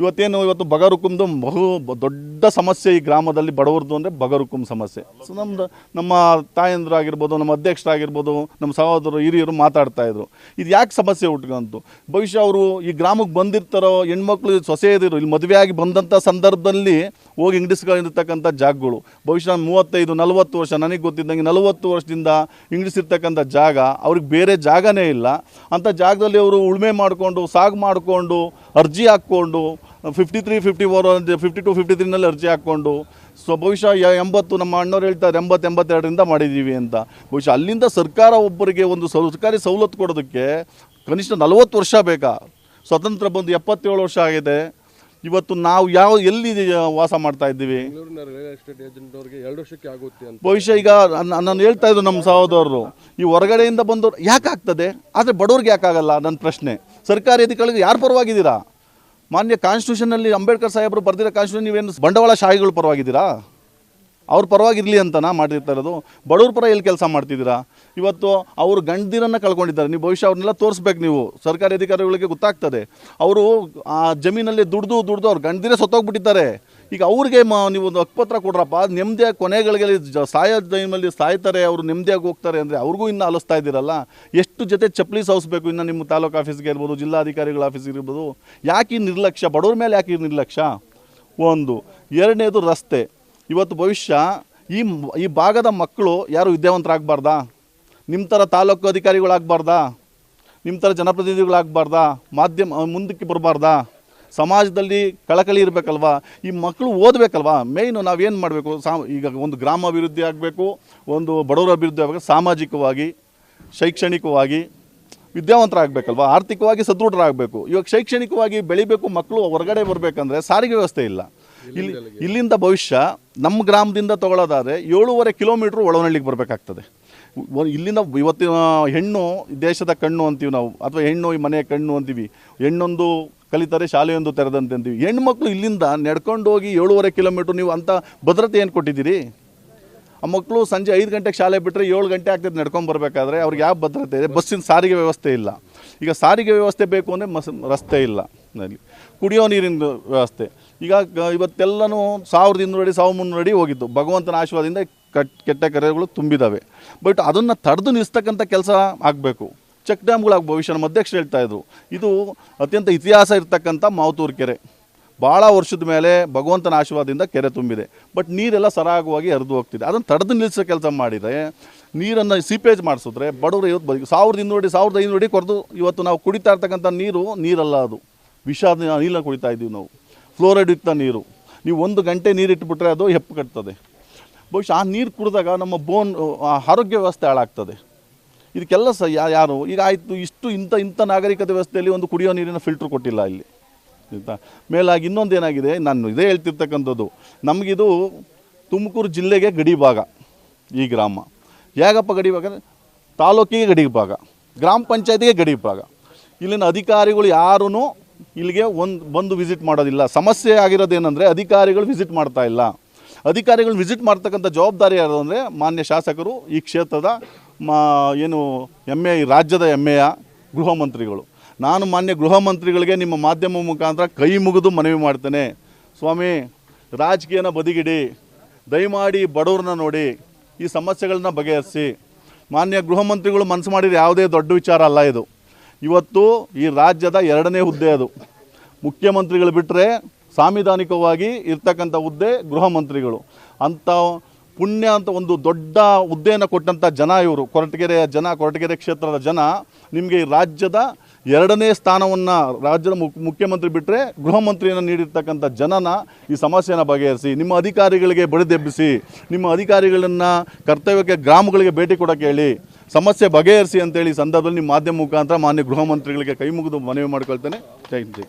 ಇವತ್ತೇನು, ಇವತ್ತು ಬಗರುಕುಂದು ಬಹು ದೊಡ್ಡ ಸಮಸ್ಯೆ ಈ ಗ್ರಾಮದಲ್ಲಿ ಬಡವರದು ಅಂದರೆ ಬಗರುಕುಂ ಸಮಸ್ಯೆ. ಸೊ ನಮ್ಮದು ನಮ್ಮ ತಾಯಂದ್ರಾಗಿರ್ಬೋದು, ನಮ್ಮ ಅಧ್ಯಕ್ಷರಾಗಿರ್ಬೋದು, ನಮ್ಮ ಸಹೋದರರು, ಹಿರಿಯರು ಮಾತಾಡ್ತಾ ಇದ್ರು. ಇದು ಯಾಕೆ ಸಮಸ್ಯೆ ಹುಟ್ಕಂತು ಬಹುಶಃ ಅವರು ಈ ಗ್ರಾಮಕ್ಕೆ ಬಂದಿರ್ತಾರೋ, ಹೆಣ್ಮಕ್ಳು ಸೊಸೆ ಇದ್ರು ಇಲ್ಲಿ ಮದುವೆಯಾಗಿ ಬಂದಂಥ ಸಂದರ್ಭದಲ್ಲಿ ಹೋಗಿ ಇಂಗ್ಲೀಷ್ಗಳಿರ್ತಕ್ಕಂಥ ಜಾಗಗಳು. ಬಹುಶಃ ಮೂವತ್ತೈದು, ನಲವತ್ತು ವರ್ಷ ನನಗೆ ಗೊತ್ತಿದ್ದಂಗೆ ನಲವತ್ತು ವರ್ಷದಿಂದ ಇಂಗ್ಲಿಸಿರ್ತಕ್ಕಂಥ ಜಾಗ, ಅವ್ರಿಗೆ ಬೇರೆ ಜಾಗನೇ ಇಲ್ಲ. ಅಂಥ ಜಾಗದಲ್ಲಿ ಅವರು ಉಳುಮೆ ಮಾಡಿಕೊಂಡು, ಸಾಗು ಮಾಡಿಕೊಂಡು, ಅರ್ಜಿ ಹಾಕ್ಕೊಂಡು fifty three fifty four fifty two fifty ತ್ರೀನಲ್ಲಿ ಅರ್ಜಿ ಹಾಕ್ಕೊಂಡು ಸೊ ಬಹುಶಃ ಎಂಬತ್ತು ನಮ್ಮ ಅಣ್ಣವ್ರು ಹೇಳ್ತಾರೆ ಎಂಬತ್ತು ಎಂಬತ್ತೆರಡರಿಂದ ಮಾಡಿದ್ದೀವಿ ಅಂತ. ಬಹುಶಃ ಅಲ್ಲಿಂದ ಸರ್ಕಾರ ಒಬ್ಬರಿಗೆ ಒಂದು ಸರ್ಕಾರಿ ಸವಲತ್ತು ಕೊಡೋದಕ್ಕೆ ಕನಿಷ್ಠ ನಲವತ್ತು ವರ್ಷ ಬೇಕಾ? ಸ್ವತಂತ್ರ ಬಂದು ಎಪ್ಪತ್ತೇಳು ವರ್ಷ ಆಗಿದೆ. ಇವತ್ತು ನಾವು ಯಾವ ಎಲ್ಲಿ ವಾಸ ಮಾಡ್ತಾ ಇದ್ದೀವಿ? ಬಹುಶಃ ಈಗ ನಾನ್- ಹೇಳ್ತಾ ಇದ್ದು ನಮ್ಮ ಸಹೋದರರು ಈ ಹೊರಗಡೆಯಿಂದ ಬಂದವರು ಯಾಕೆ ಆಗ್ತದೆ? ಆದರೆ ಬಡವ್ರಿಗೆ ಯಾಕಾಗಲ್ಲ? ನನ್ನ ಪ್ರಶ್ನೆ. ಸರ್ಕಾರಿ ಅಧಿಕಾರಿಗಳಿಗೆ ಯಾರು ಪರವಾಗಿದ್ದೀರಾ? ಮಾನ್ಯ ಕಾನ್ಸ್ಟಿಟ್ಯೂಷನಲ್ಲಿ ಅಂಬೇಡ್ಕರ್ ಸಾಹೇಬರು ಬರೆದಿರೋ ಕಾನ್ಸ್ಟಿಟ್ಯೂಷನ್ ನೀವೇನು ಬಂಡವಾಳ ಶಾಹಿಗಳು ಪರವಾಗಿದ್ದೀರಾ? ಅವ್ರ ಪರವಾಗಿರಲಿ ಅಂತನಾ ಮಾಡಿರ್ತಾ ಇರೋದು. ಬಡವ್ರ ಪರ ಎಲ್ಲಿ ಕೆಲಸ ಮಾಡ್ತಿದ್ದೀರಾ? ಇವತ್ತು ಅವರು ಗಂಡದಿರನ್ನು ಕಳ್ಕೊಂಡಿದ್ದಾರೆ. ನೀವು ಭವಿಷ್ಯ ಅವ್ರನ್ನೆಲ್ಲ ತೋರಿಸ್ಬೇಕು ನೀವು. ಸರ್ಕಾರಿ ಅಧಿಕಾರಿಗಳಿಗೆ ಗೊತ್ತಾಗ್ತದೆ. ಅವರು ಆ ಜಮೀನಲ್ಲಿ ದುಡ್ದು ದುಡ್ದು ಅವ್ರು ಗಂಡದಿರೇ ಸತ್ತೋಗ್ಬಿಟ್ಟಿದ್ದಾರೆ. ಈಗ ಅವ್ರಿಗೆ ಮ ನೀವು ಒಂದು ಹಕ್ಕುಪತ್ರ ಕೊಡ್ರಪ್ಪ. ನೆಮ್ಮದಿಯಾಗಿ ಕೊನೆಗಳಿಗೆ ಸಾಯೋ ಟೈಮಲ್ಲಿ ಸಾಯ್ತಾರೆ, ಅವರು ನೆಮ್ಮದಿಯಾಗಿ ಹೋಗ್ತಾರೆ ಅಂದರೆ ಅವ್ರಿಗೂ ಇನ್ನೂ ಅಲಸ್ತಾ ಇದ್ದೀರಲ್ಲ? ಎಷ್ಟು ಜೊತೆ ಚಪ್ಪಲಿ ಸೌಸ್ಬೇಕು ಇನ್ನು ನಿಮ್ಮ ತಾಲೂಕು ಆಫೀಸ್ಗೆ ಇರ್ಬೋದು, ಜಿಲ್ಲಾಧಿಕಾರಿಗಳ ಆಫೀಸ್ಗೆ ಇರ್ಬೋದು? ಯಾಕೆ ನಿರ್ಲಕ್ಷ್ಯ? ಬಡವ್ರ ಮೇಲೆ ಯಾಕೆ ನಿರ್ಲಕ್ಷ್ಯ? ಒಂದು. ಎರಡನೇದು ರಸ್ತೆ. ಇವತ್ತು ಭವಿಷ್ಯ, ಈ ಈ ಭಾಗದ ಮಕ್ಕಳು ಯಾರು ವಿದ್ಯಾವಂತರಾಗಬಾರ್ದಾ? ನಿಮ್ಮ ಥರ ತಾಲೂಕು ಅಧಿಕಾರಿಗಳಾಗಬಾರ್ದಾ? ನಿಮ್ಮ ಥರ ಜನಪ್ರತಿನಿಧಿಗಳಾಗಬಾರ್ದಾ? ಮಾಧ್ಯಮ, ಮುಂದಕ್ಕೆ ಬರಬಾರ್ದಾ? ಸಮಾಜದಲ್ಲಿ ಕಳಕಳಿ ಇರಬೇಕಲ್ವಾ? ಈ ಮಕ್ಕಳು ಓದಬೇಕಲ್ವಾ? ಮೇಯ್ನು ನಾವೇನು ಮಾಡಬೇಕು? ಸಾ ಈಗ ಒಂದು ಗ್ರಾಮ ಅಭಿವೃದ್ಧಿ ಆಗಬೇಕು ಒಂದು ಬಡವರ ಅಭಿವೃದ್ಧಿ ಆಗಬೇಕು ಸಾಮಾಜಿಕವಾಗಿ ಶೈಕ್ಷಣಿಕವಾಗಿ ವಿದ್ಯಾವಂತರಾಗಬೇಕಲ್ವಾ? ಆರ್ಥಿಕವಾಗಿ ಸದೃಢರಾಗಬೇಕು. ಇವಾಗ ಶೈಕ್ಷಣಿಕವಾಗಿ ಬೆಳಿಬೇಕು ಮಕ್ಕಳು ಹೊರಗಡೆ ಬರಬೇಕಂದ್ರೆ ಸಾರಿಗೆ ವ್ಯವಸ್ಥೆ ಇಲ್ಲ. ಇಲ್ಲಿ ಇಲ್ಲಿಂದ ಭವಿಷ್ಯ ನಮ್ಮ ಗ್ರಾಮದಿಂದ ತಗೊಳ್ಳೋದಾದರೆ ಏಳೂವರೆ ಕಿಲೋಮೀಟ್ರ್ ಒಳವನಹಳ್ಳಿಗೆ ಬರಬೇಕಾಗ್ತದೆ. ಇಲ್ಲಿಂದ ಇವತ್ತಿನ ಹೆಣ್ಣು, ದೇಶದ ಕಣ್ಣು ಅಂತೀವಿ ನಾವು. ಅಥವಾ ಹೆಣ್ಣು ಈ ಮನೆಯ ಕಣ್ಣು ಅಂತೀವಿ. ಹೆಣ್ಣೊಂದು ಕಲಿತಾರೆ, ಶಾಲೆಯೊಂದು ತೆರೆದಂತೆ ಅಂತೀವಿ. ಹೆಣ್ಮಕ್ಳು ಇಲ್ಲಿಂದ ನಡ್ಕೊಂಡು ಹೋಗಿ ಏಳುವರೆ ಕಿಲೋಮೀಟ್ರ್ ನೀವು ಅಂತ ಭದ್ರತೆ ಏನು ಕೊಟ್ಟಿದ್ದೀರಿ? ಆ ಮಕ್ಕಳು ಸಂಜೆ ಐದು ಗಂಟೆಗೆ ಶಾಲೆ ಬಿಟ್ಟರೆ ಏಳು ಗಂಟೆ ಆಗ್ತದೆ ನಡ್ಕೊಂಡು ಬರಬೇಕಾದ್ರೆ. ಅವ್ರಿಗೆ ಯಾವ ಭದ್ರತೆ ಇದೆ? ಬಸ್ಸಿನ ಸಾರಿಗೆ ವ್ಯವಸ್ಥೆ ಇಲ್ಲ. ಈಗ ಸಾರಿಗೆ ವ್ಯವಸ್ಥೆ ಬೇಕು ಅಂದರೆ ಮಸ್ ರಸ್ತೆ ಇಲ್ಲ. ಅಲ್ಲಿ ಕುಡಿಯೋ ನೀರಿನ ವ್ಯವಸ್ಥೆ. ಈಗ ಇವತ್ತೆಲ್ಲನೂ ಸಾವಿರದ ಇನ್ನೂರು ಅಡಿ ಸಾವಿರದ ಮುನ್ನೂರು ಅಡಿ ಹೋಗಿದ್ದು. ಭಗವಂತನ ಆಶೀರ್ವಾದದಿಂದ ಕಟ್ ಕೆಟ್ಟ ಕೆರೆಗಳು ತುಂಬಿದ್ದಾವೆ ಬಟ್ ಅದನ್ನು ತಡೆದು ನಿಲ್ಲಿಸ್ತಕ್ಕಂಥ ಕೆಲಸ ಆಗಬೇಕು. ಚೆಕ್ ಡ್ಯಾಮ್ಗಳಾಗ ಭವಿಷ್ಯ ನಮ್ಮ ಅಧ್ಯಕ್ಷರು ಹೇಳ್ತಾ ಇದ್ರು. ಇದು ಅತ್ಯಂತ ಇತಿಹಾಸ ಇರ್ತಕ್ಕಂಥ ಮಾವತೂರು ಕೆರೆ. ಭಾಳ ವರ್ಷದ ಮೇಲೆ ಭಗವಂತನ ಆಶೀರ್ವಾದದಿಂದ ಕೆರೆ ತುಂಬಿದೆ. ಬಟ್ ನೀರೆಲ್ಲ ಸರಾಗವಾಗಿ ಹರಿದು ಹೋಗ್ತಿದೆ. ಅದನ್ನು ತಡೆದು ನಿಲ್ಲಿಸೋ ಕೆಲಸ ಮಾಡಿದರೆ, ನೀರನ್ನು ಸೀಪೇಜ್ ಮಾಡಿಸಿದ್ರೆ ಬಡವರು ಇವತ್ತು ಬದುಕು, ಸಾವಿರದ ಇನ್ನೂರು ಅಡಿ ಸಾವಿರದ ಐನೂರು ಅಡಿ ಕೊರೆದು ಇವತ್ತು ನಾವು ಕುಡಿತಾ ಇರ್ತಕ್ಕಂಥ ನೀರು, ನೀರಲ್ಲ ಅದು. ವಿಷಾದ ನೀರನ್ನ ಕುಡಿತಾ ಇದ್ದೀವಿ ನಾವು. ಫ್ಲೋರೈಡ್ ಯುಕ್ತ ನೀರು. ನೀವು ಒಂದು ಗಂಟೆ ನೀರಿಟ್ಬಿಟ್ರೆ ಅದು ಹೆಪ್ಪು ಕಟ್ತದೆ. ಬಹುಶಃ ಆ ನೀರು ಕುಡಿದಾಗ ನಮ್ಮ ಬೋನ್ ಆರೋಗ್ಯ ವ್ಯವಸ್ಥೆ ಹಾಳಾಗ್ತದೆ. ಇದಕ್ಕೆಲ್ಲ ಸ ಯಾರು? ಈಗ ಆಯಿತು, ಇಷ್ಟು ಇಂಥ ಇಂಥ ನಾಗರಿಕತೆ ವ್ಯವಸ್ಥೆಯಲ್ಲಿ ಒಂದು ಕುಡಿಯೋ ನೀರಿನ ಫಿಲ್ಟ್ರ್ ಕೊಟ್ಟಿಲ್ಲ ಇಲ್ಲಿ. ಆಯಿತಾ? ಮೇಲಾಗಿ ಇನ್ನೊಂದು ಏನಾಗಿದೆ? ನಾನು ಇದೇ ಹೇಳ್ತಿರ್ತಕ್ಕಂಥದ್ದು. ನಮಗಿದು ತುಮಕೂರು ಜಿಲ್ಲೆಗೆ ಗಡಿ ಭಾಗ, ಈ ಗ್ರಾಮ. ಹೇಗಪ್ಪ ಗಡಿ ಭಾಗ? ತಾಲೂಕಿಗೆ ಗಡಿ ಭಾಗ, ಗ್ರಾಮ ಪಂಚಾಯತಿಗೆ ಗಡಿ ಭಾಗ. ಇಲ್ಲಿನ ಅಧಿಕಾರಿಗಳು ಯಾರೂ ಇಲ್ಲಿಗೆ ಒಂದು, ಬಂದು ವಿಸಿಟ್ ಮಾಡೋದಿಲ್ಲ. ಸಮಸ್ಯೆ ಆಗಿರೋದೇನೆಂದರೆ ಅಧಿಕಾರಿಗಳು ವಿಸಿಟ್ ಮಾಡ್ತಾ ಇಲ್ಲ. ಅಧಿಕಾರಿಗಳು ವಿಸಿಟ್ ಮಾಡ್ತಕ್ಕಂಥ ಜವಾಬ್ದಾರಿ ಯಾರು ಅಂದರೆ ಮಾನ್ಯ ಶಾಸಕರು ಈ ಕ್ಷೇತ್ರದ ಮಾ, ಏನು ಎಂ ಎ ರಾಜ್ಯದ ಹೆಮ್ಮೆಯ ಗೃಹ ಮಂತ್ರಿಗಳು. ನಾನು ಮಾನ್ಯ ಗೃಹ ಮಂತ್ರಿಗಳಿಗೆ ನಿಮ್ಮ ಮಾಧ್ಯಮ ಮುಖಾಂತರ ಕೈ ಮುಗಿದು ಮನವಿ ಮಾಡ್ತೇನೆ. ಸ್ವಾಮಿ, ರಾಜಕೀಯನ ಬದಿಗಿಡಿ, ದಯಮಾಡಿ ಬಡವ್ರನ್ನ ನೋಡಿ, ಈ ಸಮಸ್ಯೆಗಳನ್ನ ಬಗೆಹರಿಸಿ. ಮಾನ್ಯ ಗೃಹ ಮಂತ್ರಿಗಳು ಮನಸ್ಸು ಮಾಡಿದ್ರೆ ಯಾವುದೇ ದೊಡ್ಡ ವಿಚಾರ ಅಲ್ಲ ಇದು. ಇವತ್ತು ಈ ರಾಜ್ಯದ ಎರಡನೇ ಹುದ್ದೆ ಅದು. ಮುಖ್ಯಮಂತ್ರಿಗಳು ಬಿಟ್ಟರೆ ಸಾಂವಿಧಾನಿಕವಾಗಿ ಇರ್ತಕ್ಕಂಥ ಹುದ್ದೆ ಗೃಹ ಮಂತ್ರಿಗಳು. ಅಂಥ ಪುಣ್ಯ ಅಂತ ಒಂದು ದೊಡ್ಡ ಹುದ್ದೆಯನ್ನು ಕೊಟ್ಟಂಥ ಜನ ಇವರು. ಕೊರಟಗೆರೆಯ ಜನ, ಕೊರಟಗೆರೆ ಕ್ಷೇತ್ರದ ಜನ ನಿಮಗೆ ಈ ರಾಜ್ಯದ ಎರಡನೇ ಸ್ಥಾನವನ್ನು ರಾಜ್ಯದ ಮುಖ್ ಮುಖ್ಯಮಂತ್ರಿ ಬಿಟ್ಟರೆ ಗೃಹ ಮಂತ್ರಿಯನ್ನು ನೀಡಿರ್ತಕ್ಕಂಥ ಜನನ ಈ ಸಮಸ್ಯೆಯನ್ನು ಬಗೆಹರಿಸಿ, ನಿಮ್ಮ ಅಧಿಕಾರಿಗಳಿಗೆ ಬಡಿದೆಬ್ಬಿಸಿ, ನಿಮ್ಮ ಅಧಿಕಾರಿಗಳನ್ನು ಕರ್ತವ್ಯಕ್ಕೆ ಗ್ರಾಮಗಳಿಗೆ ಭೇಟಿ ಕೊಡೋಕ್ಕೆ ಹೇಳಿ, ಸಮಸ್ಯೆ ಬಗೆಹರಿಸಿ ಅಂತೇಳಿ ಸಂದರ್ಭದಲ್ಲಿ ನಿಮ್ಮ ಮಾಧ್ಯಮ ಮುಖಾಂತರ ಮಾನ್ಯ ಗೃಹ ಮಂತ್ರಿಗಳಿಗೆ ಕೈ ಮುಗಿದು ಮನವಿ ಮಾಡ್ಕೊಳ್ತೇನೆ. ಜೈ ಜೈ.